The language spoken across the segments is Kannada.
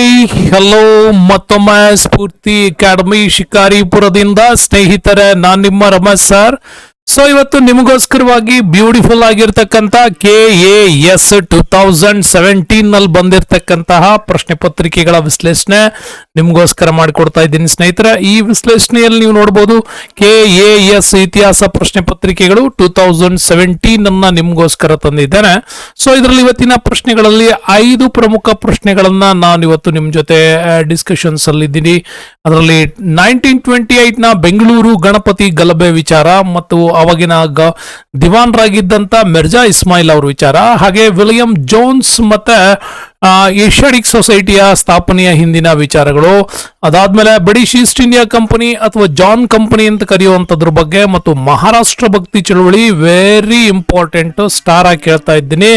ಹಾಯ್ ಹಲೋ ಮತ್ತೊಮ್ಮೆ ಸ್ಫೂರ್ತಿ ಅಕಾಡೆಮಿ ಶಿಕಾರಿಪುರದಿಂದ ಸ್ನೇಹಿತರೆ ನಾನು ನಿಮ್ಮ ರಮೇಶ್ ಸರ್. ಸೊ ಇವತ್ತು ನಿಮಗೋಸ್ಕರವಾಗಿ beautiful ಆಗಿರ್ತಕ್ಕಂತ K A S two thousand ಸೆವೆಂಟೀನ್ನಲ್ಲಿ ಬಂದಿರತಕ್ಕಂತಹ ಪ್ರಶ್ನೆ ಪತ್ರಿಕೆಗಳ ವಿಶ್ಲೇಷಣೆ ನಿಮಗೋಸ್ಕರ ಮಾಡಿಕೊಡ್ತಾ ಇದ್ದೀನಿ ಸ್ನೇಹಿತರ. ಈ ವಿಶ್ಲೇಷಣೆಯಲ್ಲಿ ನೀವು ನೋಡಬಹುದು ಕೆ ಎ ಎಸ್ ಇತಿಹಾಸ ಪ್ರಶ್ನೆ ಪತ್ರಿಕೆಗಳು ಟೂ ತೌಸಂಡ್ ಸೆವೆಂಟೀನ್ ಅನ್ನ ನಿಮಗೋಸ್ಕರ ತಂದಿದ್ದೇನೆ. ಸೊ ಇದರಲ್ಲಿ ಇವತ್ತಿನ ಪ್ರಶ್ನೆಗಳಲ್ಲಿ ಐದು ಪ್ರಮುಖ ಪ್ರಶ್ನೆಗಳನ್ನ ನಾನು ಇವತ್ತು ನಿಮ್ಮ ಜೊತೆ ಡಿಸ್ಕಷನ್ಸ್ ಅಲ್ಲಿ ಇದ್ದೀನಿ. ಅದರಲ್ಲಿ ನೈನ್ಟೀನ್ ಟ್ವೆಂಟಿ ಏಟ್ನ ಬೆಂಗಳೂರು ಗಣಪತಿ ಗಲಭೆ ವಿಚಾರ ಮತ್ತು ಅವಾಗಿನ ಗ ದಿವಾನ್ರಾಗಿದ್ದಂತ ಮಿರ್ಜಾ ಇಸ್ಮಾಯಿಲ್ ಅವ್ರ ವಿಚಾರ. ಹಾಗೆ ವಿಲಿಯಂ ಜೋನ್ಸ್ ಮತ್ತೆ ಏಷ್ಯಾಟಿಕ್ ಸೊಸೈಟಿಯ ಸ್ಥಾಪನೆಯ ಹಿಂದಿನ ವಿಚಾರಗಳು. ಅದಾದ್ಮೇಲೆ ಬ್ರಿಟಿಷ್ ಈಸ್ಟ್ ಇಂಡಿಯಾ ಕಂಪನಿ ಅಥವಾ ಜಾನ್ ಕಂಪನಿ ಅಂತ ಕರೆಯುವಂತದ್ರ ಬಗ್ಗೆ ಮತ್ತು ಮಹಾರಾಷ್ಟ್ರ ಭಕ್ತಿ ಚಳುವಳಿ ವೆರಿ ಇಂಪಾರ್ಟೆಂಟ್ ಸ್ಟಾರ್ ಆಗಿ ಕೇಳ್ತಾ ಇದ್ದೀನಿ.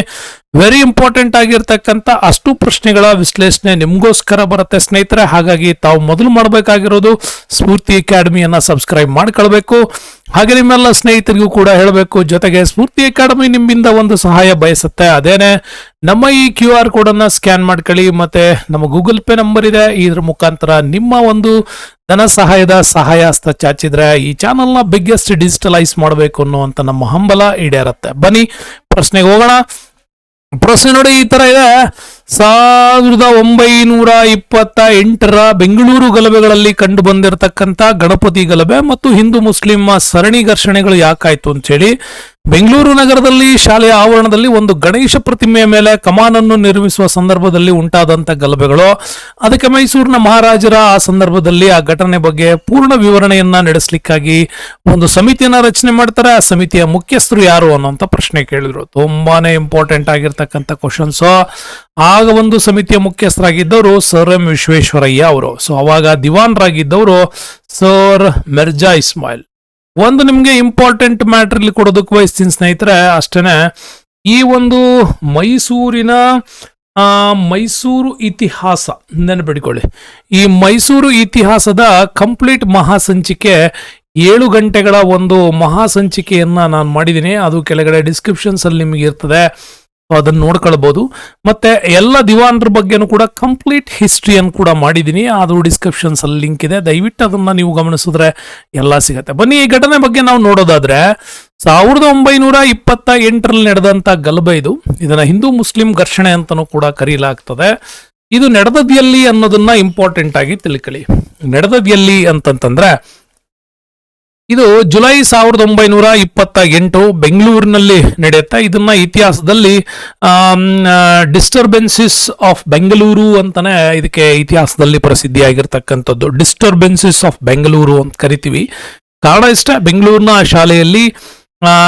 ವೆರಿ ಇಂಪಾರ್ಟೆಂಟ್ ಆಗಿರ್ತಕ್ಕಂಥ ಅಷ್ಟು ಪ್ರಶ್ನೆಗಳ ವಿಶ್ಲೇಷಣೆ ನಿಮಗೋಸ್ಕರ ಬರುತ್ತೆ ಸ್ನೇಹಿತರೆ. ಹಾಗಾಗಿ ತಾವು ಮೊದಲು ಮಾಡಬೇಕಾಗಿರೋದು ಸ್ಫೂರ್ತಿ ಅಕಾಡೆಮಿಯನ್ನು ಸಬ್ಸ್ಕ್ರೈಬ್ ಮಾಡ್ಕೊಳ್ಬೇಕು. ಹಾಗೆ ನಿಮ್ಮೆಲ್ಲ ಸ್ನೇಹಿತರಿಗೂ ಕೂಡ ಹೇಳಬೇಕು. ಜೊತೆಗೆ ಸ್ಫೂರ್ತಿ ಅಕಾಡೆಮಿ ನಿಮ್ಮಿಂದ ಒಂದು ಸಹಾಯ ಬಯಸುತ್ತೆ. ಅದೇನೆ ನಮ್ಮ ಈ ಕ್ಯೂ ಆರ್ ಕೋಡ್ ಅನ್ನ ಸ್ಕ್ಯಾನ್ ಮಾಡ್ಕೊಳ್ಳಿ ಮತ್ತೆ ನಮ್ಮ ಗೂಗಲ್ ಪೇ ನಂಬರ್ ಇದೆ. ಇದ್ರ ಮುಖಾಂತರ ನಿಮ್ಮ ಒಂದು ಧನ ಸಹಾಯದ ಸಹಾಯ ಹಸ್ತ ಚಾಚಿದ್ರೆ ಈ ಚಾನಲ್ನ ಬಿಗ್ಗೆಸ್ಟ್ ಡಿಜಿಟಲೈಸ್ ಮಾಡಬೇಕು ಅನ್ನುವಂತ ನಮ್ಮ ಹಂಬಲ ಈಡೇರತ್ತೆ. ಬನ್ನಿ, ಪ್ರಶ್ನೆಗೆ ಹೋಗೋಣ. ಪ್ರಶ್ನೆ ನೋಡಿ ಈ ತರ ಇದೆ. ಸಾವಿರದ ಒಂಬೈನೂರ ಇಪ್ಪತ್ತ ಎಂಟರ ಬೆಂಗಳೂರು ಗಲಭೆಗಳಲ್ಲಿ ಕಂಡು ಬಂದಿರತಕ್ಕಂತ ಗಣಪತಿ ಗಲಭೆ ಮತ್ತು ಹಿಂದೂ ಮುಸ್ಲಿಂ ಸರಣಿ ಘರ್ಷಣೆಗಳು ಯಾಕಾಯ್ತು ಅಂತ ಹೇಳಿ ಬೆಂಗಳೂರು ನಗರದಲ್ಲಿ ಶಾಲೆಯ ಆವರಣದಲ್ಲಿ ಒಂದು ಗಣೇಶ ಪ್ರತಿಮೆಯ ಮೇಲೆ ಕಮಾನನ್ನು ನಿರ್ಮಿಸುವ ಸಂದರ್ಭದಲ್ಲಿ ಉಂಟಾದಂತ ಗಲಭೆಗಳು. ಅದಕ್ಕೆ ಮೈಸೂರಿನ ಮಹಾರಾಜರ ಆ ಸಂದರ್ಭದಲ್ಲಿ ಆ ಘಟನೆ ಬಗ್ಗೆ ಪೂರ್ಣ ವಿವರಣೆಯನ್ನ ನಡೆಸಲಿಕ್ಕಾಗಿ ಒಂದು ಸಮಿತಿಯನ್ನ ರಚನೆ ಮಾಡ್ತಾರೆ. ಆ ಸಮಿತಿಯ ಮುಖ್ಯಸ್ಥರು ಯಾರು ಅನ್ನುವಂತ ಪ್ರಶ್ನೆ ಕೇಳಿದ್ರು. ತುಂಬಾನೇ ಇಂಪಾರ್ಟೆಂಟ್ ಆಗಿರ್ತಕ್ಕಂಥ ಕ್ವಶನ್ಸ್ ಆಗ ಒಂದು ಸಮಿತಿಯ ಮುಖ್ಯಸ್ಥರಾಗಿದ್ದವರು ಸರ್ ಎಂ ವಿಶ್ವೇಶ್ವರಯ್ಯ ಅವರು. ಸೊ ಅವಾಗ ದಿವಾನ್ರಾಗಿದ್ದವರು ಸರ್ ಮಿರ್ಜಾ ಇಸ್ಮಾಯಿಲ್. ಒಂದು ನಿಮಗೆ ಇಂಪಾರ್ಟೆಂಟ್ ಮ್ಯಾಟರ್ ಇಲ್ಲಿ ಕೊಡೋದಕ್ಕೆ ಬಯಸ್ತೀನಿ ಸ್ನೇಹಿತರೆ, ಅಷ್ಟೇನೆ. ಈ ಒಂದು ಮೈಸೂರಿನ ಮೈಸೂರು ಇತಿಹಾಸ ನೆನಪಿಟ್ಕೊಳ್ಳಿ. ಈ ಮೈಸೂರು ಇತಿಹಾಸದ ಕಂಪ್ಲೀಟ್ ಮಹಾಸಂಚಿಕೆ ಏಳು ಗಂಟೆಗಳ ಒಂದು ಮಹಾಸಂಚಿಕೆಯನ್ನು ನಾನು ಮಾಡಿದ್ದೀನಿ. ಅದು ಕೆಳಗಡೆ ಡಿಸ್ಕ್ರಿಪ್ಷನ್ಸಲ್ಲಿ ನಿಮಗೆ ಇರ್ತದೆ. ಅದನ್ನ ನೋಡ್ಕೊಳ್ಬಹುದು ಮತ್ತೆ ಎಲ್ಲ ದಿವಾನ್ರ ಬಗ್ಗೆನೂ ಕೂಡ ಕಂಪ್ಲೀಟ್ ಹಿಸ್ಟ್ರಿಯನ್ನು ಕೂಡ ಮಾಡಿದ್ದೀನಿ ಅದು ಡಿಸ್ಕ್ರಿಪ್ಷನ್ಸ್ ಅಲ್ಲಿ ಲಿಂಕ್ ಇದೆ. ದಯವಿಟ್ಟು ಅದನ್ನ ನೀವು ಗಮನಿಸಿದ್ರೆ ಎಲ್ಲ ಸಿಗತ್ತೆ. ಬನ್ನಿ, ಈ ಘಟನೆ ಬಗ್ಗೆ ನಾವು ನೋಡೋದಾದ್ರೆ, ಸಾವಿರದ ಒಂಬೈನೂರ ಇಪ್ಪತ್ತ ಎಂಟರಲ್ಲಿ ನಡೆದಂತ ಗಲಭೆ ಇದು. ಇದನ್ನ ಹಿಂದೂ ಮುಸ್ಲಿಂ ಘರ್ಷಣೆ ಅಂತಲೂ ಕೂಡ ಕರೀಲಾಗ್ತದೆ. ಇದು ನಡೆದದ್ದು ಎಲ್ಲಿ ಅನ್ನೋದನ್ನ ಇಂಪಾರ್ಟೆಂಟ್ ಆಗಿ ತಿಳ್ಕೊಳ್ಳಿ. ನಡೆದದ್ದು ಎಲ್ಲಿ ಅಂತಂತಂದ್ರೆ ಇದು ಜುಲೈ ಸಾವಿರದ ಒಂಬೈನೂರ ಇಪ್ಪತ್ತ ಎಂಟು ಬೆಂಗಳೂರಿನಲ್ಲಿ ನಡೆಯುತ್ತೆ, ಇದನ್ನ ಇತಿಹಾಸದಲ್ಲಿ ಡಿಸ್ಟರ್ಬೆನ್ಸಿಸ್ ಆಫ್ ಬೆಂಗಳೂರು ಅಂತಾನೆ ಇದಕ್ಕೆ ಇತಿಹಾಸದಲ್ಲಿ ಪ್ರಸಿದ್ಧಿಯಾಗಿರ್ತಕ್ಕಂಥದ್ದು. ಡಿಸ್ಟರ್ಬೆನ್ಸಿಸ್ ಆಫ್ ಬೆಂಗಳೂರು ಅಂತ ಕರಿತೀವಿ. ಕಾರಣ ಇಷ್ಟ, ಬೆಂಗಳೂರಿನ ಶಾಲೆಯಲ್ಲಿ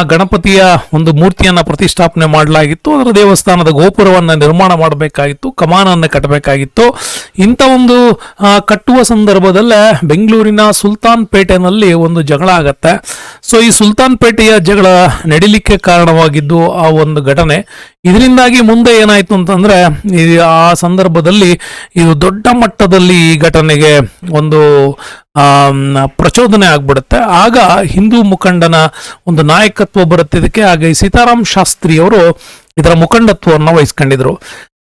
ಗಣಪತಿಯ ಒಂದು ಮೂರ್ತಿಯನ್ನ ಪ್ರತಿಷ್ಠಾಪನೆ ಮಾಡಲಾಗಿತ್ತು. ಅದರ ದೇವಸ್ಥಾನದ ಗೋಪುರವನ್ನ ನಿರ್ಮಾಣ ಮಾಡಬೇಕಾಗಿತ್ತು, ಕಮಾನನ್ನು ಕಟ್ಟಬೇಕಾಗಿತ್ತು. ಇಂಥ ಒಂದು ಕಟ್ಟುವ ಸಂದರ್ಭದಲ್ಲೇ ಬೆಂಗಳೂರಿನ ಸುಲ್ತಾನ್ ಪೇಟೆನಲ್ಲಿ ಒಂದು ಜಗಳ ಆಗತ್ತೆ. ಸೊ, ಈ ಸುಲ್ತಾನ್ ಪೇಟೆಯ ಜಗಳ ನಡಿಲಿಕ್ಕೆ ಕಾರಣವಾಗಿದ್ದು ಆ ಒಂದು ಘಟನೆ. ಇದರಿಂದಾಗಿ ಮುಂದೆ ಏನಾಯ್ತು ಅಂತಂದ್ರೆ ಆ ಸಂದರ್ಭದಲ್ಲಿ ಇದು ದೊಡ್ಡ ಮಟ್ಟದಲ್ಲಿ ಈ ಘಟನೆಗೆ ಒಂದು ಪ್ರಚೋದನೆ ಆಗ್ಬಿಡುತ್ತೆ. ಆಗ ಹಿಂದೂ ಮುಖಂಡನ ಒಂದು ನಾಯಕತ್ವ ಬರುತ್ತೆ ಇದಕ್ಕೆ. ಆಗ ಈ ಸೀತಾರಾಮ್ ಶಾಸ್ತ್ರಿ ಅವರು ಇದರ ಮುಖಂಡತ್ವವನ್ನು ವಹಿಸ್ಕೊಂಡಿದ್ರು.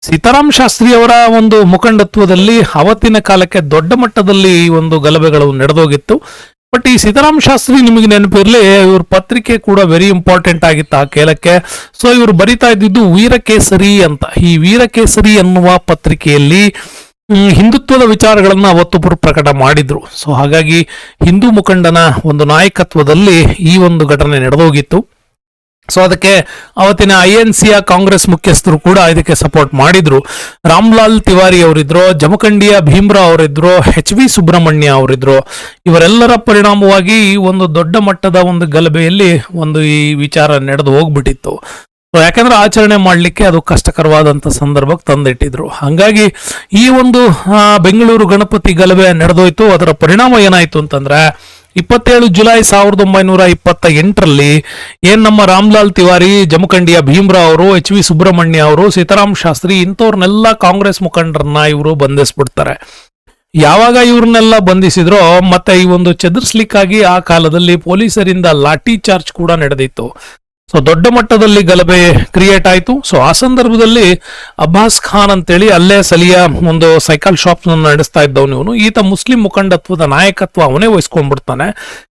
ಸೀತಾರಾಮ್ ಶಾಸ್ತ್ರಿ ಅವರ ಒಂದು ಮುಖಂಡತ್ವದಲ್ಲಿ ಅವತ್ತಿನ ಕಾಲಕ್ಕೆ ದೊಡ್ಡ ಮಟ್ಟದಲ್ಲಿ ಈ ಒಂದು ಗಲಭೆಗಳು ನಡೆದೋಗಿತ್ತು. ಬಟ್ ಈ ಸೀತಾರಾಮ್ ಶಾಸ್ತ್ರಿ ನಿಮಗೆ ನೆನಪಿರಲಿ ಇವ್ರ ಪತ್ರಿಕೆ ಕೂಡ ವೆರಿ ಇಂಪಾರ್ಟೆಂಟ್ ಆಗಿತ್ತು ಆ ಕೇಳಕ್ಕೆ ಸೊ ಇವರು ಬರಿತಾ ಇದ್ದಿದ್ದು ವೀರಕೇಸರಿ ಅಂತ. ಈ ವೀರಕೇಸರಿ ಅನ್ನುವ ಪತ್ರಿಕೆಯಲ್ಲಿ ಹಿಂದುತ್ವದ ವಿಚಾರಗಳನ್ನು ಅವತ್ತು ಪ್ರಕಟ ಮಾಡಿದ್ರು. ಸೊ ಹಾಗಾಗಿ ಹಿಂದೂ ಮುಖಂಡನ ಒಂದು ನಾಯಕತ್ವದಲ್ಲಿ ಈ ಒಂದು ಘಟನೆ ನಡೆದೋಗಿತ್ತು. ಸೊ ಅದಕ್ಕೆ ಅವತ್ತಿನ ಐ ಎನ್ ಸಿಯ ಕಾಂಗ್ರೆಸ್ ಮುಖ್ಯಸ್ಥರು ಕೂಡ ಇದಕ್ಕೆ ಸಪೋರ್ಟ್ ಮಾಡಿದ್ರು. ರಾಮ್ಲಾಲ್ ತಿವಾರಿ ಅವರಿದ್ರು, ಜಮಖಂಡಿಯ ಭೀಮ್ರಾ ಅವರಿದ್ರು, ಎಚ್ ವಿ ಸುಬ್ರಹ್ಮಣ್ಯ ಅವರಿದ್ರು. ಇವರೆಲ್ಲರ ಪರಿಣಾಮವಾಗಿ ಈ ಒಂದು ದೊಡ್ಡ ಮಟ್ಟದ ಒಂದು ಗಲಭೆಯಲ್ಲಿ ಒಂದು ಈ ವಿಚಾರ ನಡೆದು ಹೋಗ್ಬಿಟ್ಟಿತ್ತು. ಯಾಕಂದ್ರೆ ಆಚರಣೆ ಮಾಡಲಿಕ್ಕೆ ಅದು ಕಷ್ಟಕರವಾದಂತ ಸಂದರ್ಭಕ್ಕೆ ತಂದಿಟ್ಟಿದ್ರು. ಹಾಗಾಗಿ ಈ ಒಂದು ಬೆಂಗಳೂರು ಗಣಪತಿ ಗಲಭೆ ನಡೆದೋಯ್ತು. ಅದರ ಪರಿಣಾಮ ಏನಾಯ್ತು ಅಂತಂದ್ರೆ, ಇಪ್ಪತ್ತೇಳು ಜುಲೈ ಸಾವಿರದ ಒಂಬೈನೂರ ಇಪ್ಪತ್ತ ಎಂಟರಲ್ಲಿ ಏನ್ ನಮ್ಮ ರಾಮ್ಲಾಲ್ ತಿವಾರಿ, ಜಮಖಂಡಿಯ ಭೀಮ್ರಾ ಅವರು, ಎಚ್ ವಿ ಸುಬ್ರಹ್ಮಣ್ಯ ಅವರು, ಸೀತಾರಾಮ್ ಶಾಸ್ತ್ರಿ ಇಂಥವ್ರನ್ನೆಲ್ಲ ಕಾಂಗ್ರೆಸ್ ಮುಖಂಡರನ್ನ ಇವರು ಬಂಧಿಸ್ಬಿಡ್ತಾರೆ. ಯಾವಾಗ ಇವ್ರನ್ನೆಲ್ಲ ಬಂಧಿಸಿದ್ರೋ, ಮತ್ತೆ ಈ ಒಂದು ಚದುರಿಸ್ಲಿಕ್ಕಾಗಿ ಆ ಕಾಲದಲ್ಲಿ ಪೊಲೀಸರಿಂದ ಲಾಠಿ ಚಾರ್ಜ್ ಕೂಡ ನಡೆದಿತ್ತು. ಸೊ ದೊಡ್ಡ ಮಟ್ಟದಲ್ಲಿ ಗಲಭೆ ಕ್ರಿಯೇಟ್ ಆಯಿತು. ಸೊ ಆ ಸಂದರ್ಭದಲ್ಲಿ ಅಬ್ಬಾಸ್ ಖಾನ್ ಅಂತೇಳಿ ಅಲ್ಲೇ ಸಲಿಯ ಒಂದು ಸೈಕಲ್ ಶಾಪ್ ನಡೆಸ್ತಾ ಇದ್ದವನು ಇವನು. ಈತ ಮುಸ್ಲಿಂ ಮುಖಂಡತ್ವದ ನಾಯಕತ್ವ ಅವನೇ ವಹಿಸ್ಕೊಂಡ್ಬಿಡ್ತಾನೆ.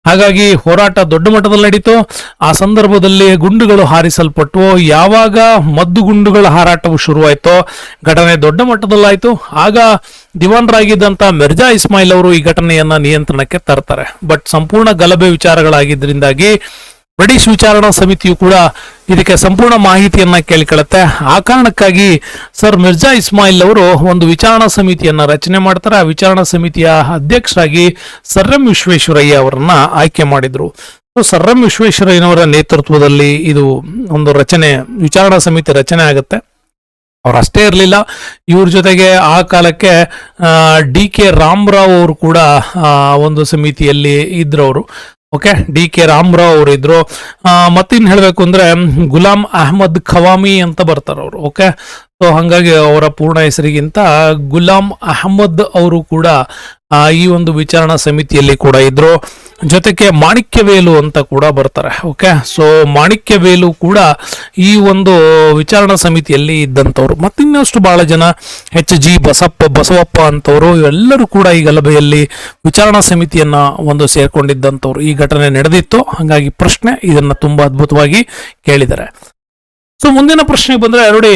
ಹಾಗಾಗಿ ಹೋರಾಟ ದೊಡ್ಡ ಮಟ್ಟದಲ್ಲಿ ನಡೀತು. ಆ ಸಂದರ್ಭದಲ್ಲಿ ಗುಂಡುಗಳು ಹಾರಿಸಲ್ಪಟ್ಟು ಯಾವಾಗ ಮದ್ದು ಗುಂಡುಗಳ ಹಾರಾಟವು ಶುರುವಾಯಿತೋ, ಘಟನೆ ದೊಡ್ಡ ಮಟ್ಟದಲ್ಲಾಯಿತು. ಆಗ ದಿವಾನ್ರಾಗಿದ್ದಂತ ಮಿರ್ಜಾ ಇಸ್ಮಾಯಿಲ್ ಅವರು ಈ ಘಟನೆಯನ್ನ ನಿಯಂತ್ರಣಕ್ಕೆ ತರ್ತಾರೆ. ಬಟ್ ಸಂಪೂರ್ಣ ಗಲಭೆ ವಿಚಾರಗಳಾಗಿದ್ದರಿಂದಾಗಿ ಬ್ರಿಟಿಷ್ ವಿಚಾರಣಾ ಸಮಿತಿಯು ಕೂಡ ಇದಕ್ಕೆ ಸಂಪೂರ್ಣ ಮಾಹಿತಿಯನ್ನ ಕೇಳಿಕೊಳ್ಳುತ್ತೆ. ಆ ಕಾರಣಕ್ಕಾಗಿ ಸರ್ ಮಿರ್ಜಾ ಇಸ್ಮಾಯಿಲ್ ಅವರು ಒಂದು ವಿಚಾರಣಾ ಸಮಿತಿಯನ್ನ ರಚನೆ ಮಾಡ್ತಾರೆ. ಆ ವಿಚಾರಣಾ ಸಮಿತಿಯ ಅಧ್ಯಕ್ಷರಾಗಿ ಸರ್ ಎಂ ವಿಶ್ವೇಶ್ವರಯ್ಯ ಅವರನ್ನ ಆಯ್ಕೆ ಮಾಡಿದ್ರು. ಸರ್ ಎಂ ವಿಶ್ವೇಶ್ವರಯ್ಯನವರ ನೇತೃತ್ವದಲ್ಲಿ ಇದು ಒಂದು ರಚನೆ, ವಿಚಾರಣಾ ಸಮಿತಿ ರಚನೆ ಆಗುತ್ತೆ. ಅವ್ರು ಅಷ್ಟೇ ಇರಲಿಲ್ಲ. ಇವ್ರ ಜೊತೆಗೆ ಆ ಕಾಲಕ್ಕೆ ಡಿ ಕೆ ರಾಮರಾವ್ ಅವರು ಕೂಡ ಒಂದು ಸಮಿತಿಯಲ್ಲಿ ಇದ್ರವರು ಓಕೆ ಡಿ ಕೆ ರಾಮರಾವ್ ಅವರು ಇದ್ರು ಆ, ಮತ್ತಿನ್ ಹೇಳಬೇಕು ಅಂದ್ರೆ ಗುಲಾಂ ಅಹಮದ್ ಖವಾಮಿ ಅಂತ ಬರ್ತಾರೆ ಅವರು ಓಕೆ ಸೊ ಹಾಗಾಗಿ ಅವರ ಪೂರ್ಣ ಹೆಸರಿಗಿಂತ ಗುಲಾಂ ಅಹಮದ್ ಅವರು ಕೂಡ ಈ ಒಂದು ವಿಚಾರಣಾ ಸಮಿತಿಯಲ್ಲಿ ಕೂಡ ಇದ್ರು. ಜೊತೆಗೆ ಮಾಣಿಕ್ಯವೇಲು ಅಂತ ಕೂಡ ಬರ್ತಾರೆ ಓಕೆ ಸೊ ಮಾಣಿಕ್ಯವೇಲು ಕೂಡ ಈ ಒಂದು ವಿಚಾರಣಾ ಸಮಿತಿಯಲ್ಲಿ ಇದ್ದಂಥವ್ರು. ಮತ್ತಿನ್ನಷ್ಟು ಬಹಳ ಜನ, ಎಚ್ ಜಿ ಬಸಪ್ಪ, ಬಸವಪ್ಪ ಅಂತವರು, ಇವೆಲ್ಲರೂ ಕೂಡ ಈ ಗಲಭೆಯಲ್ಲಿ ವಿಚಾರಣಾ ಸಮಿತಿಯನ್ನ ಒಂದು ಸೇರ್ಕೊಂಡಿದ್ದಂಥವ್ರು. ಈ ಘಟನೆ ನಡೆದಿತ್ತು. ಹಾಗಾಗಿ ಪ್ರಶ್ನೆ ಇದನ್ನ ತುಂಬಾ ಅದ್ಭುತವಾಗಿ ಕೇಳಿದ್ದಾರೆ. ಸೊ ಮುಂದಿನ ಪ್ರಶ್ನೆಗೆ ಬಂದ್ರೆ ನೋಡಿ,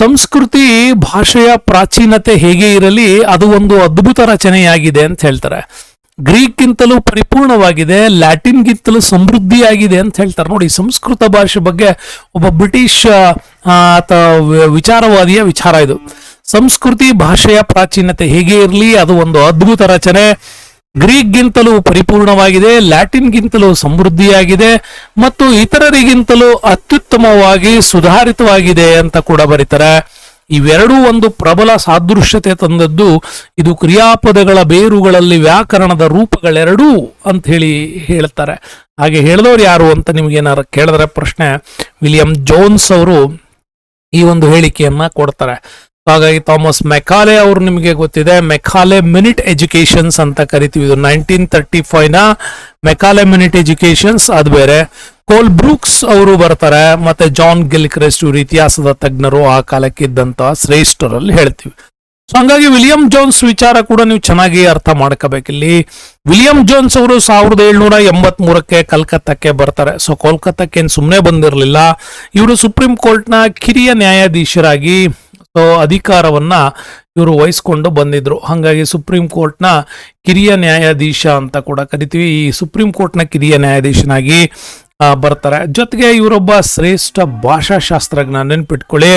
ಸಂಸ್ಕೃತಿ ಭಾಷೆಯ ಪ್ರಾಚೀನತೆ ಹೇಗೆ ಇರಲಿ ಅದು ಒಂದು ಅದ್ಭುತ ರಚನೆಯಾಗಿದೆ ಅಂತ ಹೇಳ್ತಾರೆ. ಗ್ರೀಕ್ಗಿಂತಲೂ ಪರಿಪೂರ್ಣವಾಗಿದೆ, ಲ್ಯಾಟಿನ್ಗಿಂತಲೂ ಸಮೃದ್ಧಿಯಾಗಿದೆ ಅಂತ ಹೇಳ್ತಾರೆ. ನೋಡಿ, ಸಂಸ್ಕೃತ ಭಾಷೆ ಬಗ್ಗೆ ಒಬ್ಬ ಬ್ರಿಟಿಷ್ ವಿಚಾರವಾದಿಯ ವಿಚಾರ ಇದು. ಸಂಸ್ಕೃತಿ ಭಾಷೆಯ ಪ್ರಾಚೀನತೆ ಹೇಗೆ ಇರಲಿ ಅದು ಒಂದು ಅದ್ಭುತ ರಚನೆ. ಗ್ರೀಕ್ಗಿಂತಲೂ ಪರಿಪೂರ್ಣವಾಗಿದೆ, ಲ್ಯಾಟಿನ್ಗಿಂತಲೂ ಸಮೃದ್ಧಿಯಾಗಿದೆ, ಮತ್ತು ಇತರರಿಗಿಂತಲೂ ಅತ್ಯುತ್ತಮವಾಗಿ ಸುಧಾರಿತವಾಗಿದೆ ಅಂತ ಕೂಡ ಬರೀತಾರೆ. ಇವೆರಡೂ ಒಂದು ಪ್ರಬಲ ಸಾದೃಶ್ಯತೆ ತಂದದ್ದು, ಇದು ಕ್ರಿಯಾಪದಗಳ ಬೇರುಗಳಲ್ಲಿ ವ್ಯಾಕರಣದ ರೂಪಗಳೆರಡೂ ಅಂತ ಹೇಳಿ ಹೇಳ್ತಾರೆ. ಹಾಗೆ ಹೇಳಿದವರು ಯಾರು ಅಂತ ನಿಮ್ಗೇನಾರು ಕೇಳಿದ್ರೆ ಪ್ರಶ್ನೆ, ವಿಲಿಯಂ ಜೋನ್ಸ್ ಅವರು ಈ ಒಂದು ಹೇಳಿಕೆಯನ್ನ ಕೊಡ್ತಾರೆ. ಹಾಗಾಗಿ ಥಾಮಸ್ ಮೆಕಾಲೆ ಅವರು ನಿಮಗೆ ಗೊತ್ತಿದೆ. ಮೆಕಾಲೆ ಮಿನಿಟ್ ಎಜುಕೇಶನ್ಸ್ ಅಂತ ಕರಿತೀವಿ. ಇದು ನೈನ್ಟೀನ್ ತರ್ಟಿ ಫೈವ್ನ ಮೆಕಾಲೆ ಮಿನಿಟ್ ಎಜುಕೇಶನ್ಸ್ ಅದು ಬೇರೆ. ಕೋಲ್ ಬ್ರೂಕ್ಸ್ ಅವರು ಬರ್ತಾರೆ. ಮತ್ತೆ ಜಾನ್ ಗಿಲ್ಕ್ರೆಸ್ಟ್ ಇವರು ಇತಿಹಾಸದ ತಜ್ಞರು ಆ ಕಾಲಕ್ಕೆ ಇದ್ದಂತಹ ಶ್ರೇಷ್ಠರಲ್ಲಿ ಹೇಳ್ತೀವಿ. ಸೊ ಹಂಗಾಗಿ ವಿಲಿಯಂ ಜೋನ್ಸ್ ವಿಚಾರ ಕೂಡ ನೀವು ಚೆನ್ನಾಗಿ ಅರ್ಥ ಮಾಡ್ಕೋಬೇಕಿಲ್ಲಿ ವಿಲಿಯಂ ಜೋನ್ಸ್ ಅವರು ಸಾವಿರದ ಏಳ್ನೂರ ಎಂಬತ್ ಮೂರಕ್ಕೆ ಕಲ್ಕತ್ತಾಕ್ಕೆ ಬರ್ತಾರೆ. ಸೊ ಕೋಲ್ಕತ್ತಾಕ್ಕೆ ಸುಮ್ಮನೆ ಬಂದಿರಲಿಲ್ಲ. ಇವರು ಸುಪ್ರೀಂ ಕೋರ್ಟ್ನ ಕಿರಿಯ ನ್ಯಾಯಾಧೀಶರಾಗಿ ಅಧಿಕಾರವನ್ನ ಇವರು ವಹಿಸ್ಕೊಂಡು ಬಂದಿದ್ರು. ಹಾಗಾಗಿ ಸುಪ್ರೀಂ ಕೋರ್ಟ್ನ ಕಿರಿಯ ನ್ಯಾಯಾಧೀಶ ಅಂತ ಕೂಡ ಕರಿತೀವಿ. ಈ ಸುಪ್ರೀಂ ಕೋರ್ಟ್ನ ಕಿರಿಯ ನ್ಯಾಯಾಧೀಶನಾಗಿ ಬರ್ತಾರೆ. ಜೊತೆಗೆ ಇವರೊಬ್ಬ ಶ್ರೇಷ್ಠ ಭಾಷಾಶಾಸ್ತ್ರಜ್ಞ, ನೆನ್ಪಿಟ್ಕೊಳ್ಳಿ.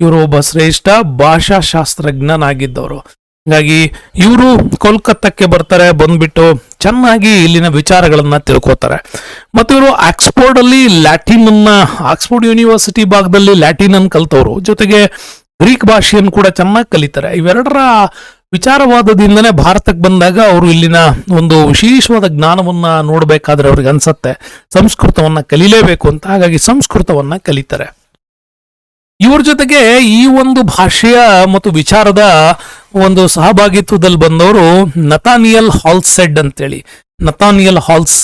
ಇವರು ಒಬ್ಬ ಶ್ರೇಷ್ಠ ಭಾಷಾಶಾಸ್ತ್ರಜ್ಞನಾಗಿದ್ದವರು. ಹಾಗಾಗಿ ಇವರು ಕೋಲ್ಕತ್ತಕ್ಕೆ ಬರ್ತಾರೆ, ಬಂದ್ಬಿಟ್ಟು ಚೆನ್ನಾಗಿ ಇಲ್ಲಿನ ವಿಚಾರಗಳನ್ನ ತಿಳ್ಕೊತಾರೆ. ಮತ್ತು ಇವರು ಆಕ್ಸ್ಫೋರ್ಡ್ ಅಲ್ಲಿ ಲ್ಯಾಟಿನ್ ಅನ್ನ ಆಕ್ಸ್ಫೋರ್ಡ್ ಯೂನಿವರ್ಸಿಟಿ ಭಾಗದಲ್ಲಿ ಲ್ಯಾಟಿನ್ ಅನ್ನು ಕಲ್ತವ್ರು. ಜೊತೆಗೆ ಗ್ರೀಕ್ ಭಾಷೆಯನ್ನು ಕೂಡ ಚೆನ್ನಾಗಿ ಕಲಿತಾರೆ. ಇವೆರಡರ ವಿಚಾರವಾದದಿಂದನೇ ಭಾರತಕ್ಕೆ ಬಂದಾಗ ಅವರು ಇಲ್ಲಿನ ಒಂದು ವಿಶೇಷವಾದ ಜ್ಞಾನವನ್ನ ನೋಡಬೇಕಾದ್ರೆ ಅವ್ರಿಗೆ ಅನ್ಸತ್ತೆ. ಸಂಸ್ಕೃತವನ್ನ ಕಲಿಲೇಬೇಕು ಅಂತ. ಹಾಗಾಗಿ ಸಂಸ್ಕೃತವನ್ನ ಕಲಿತಾರೆ. ಇವ್ರ ಜೊತೆಗೆ ಈ ಒಂದು ಭಾಷೆಯ ಮತ್ತು ವಿಚಾರದ ಒಂದು ಸಹಭಾಗಿತ್ವದಲ್ಲಿ ಬಂದವರು ನತಾನಿಯಲ್ ಹಾಲ್ಸೆಡ್ ಅಂತೇಳಿ. ನತಾನಿಯಲ್ ಹಾಲ್ಸ್,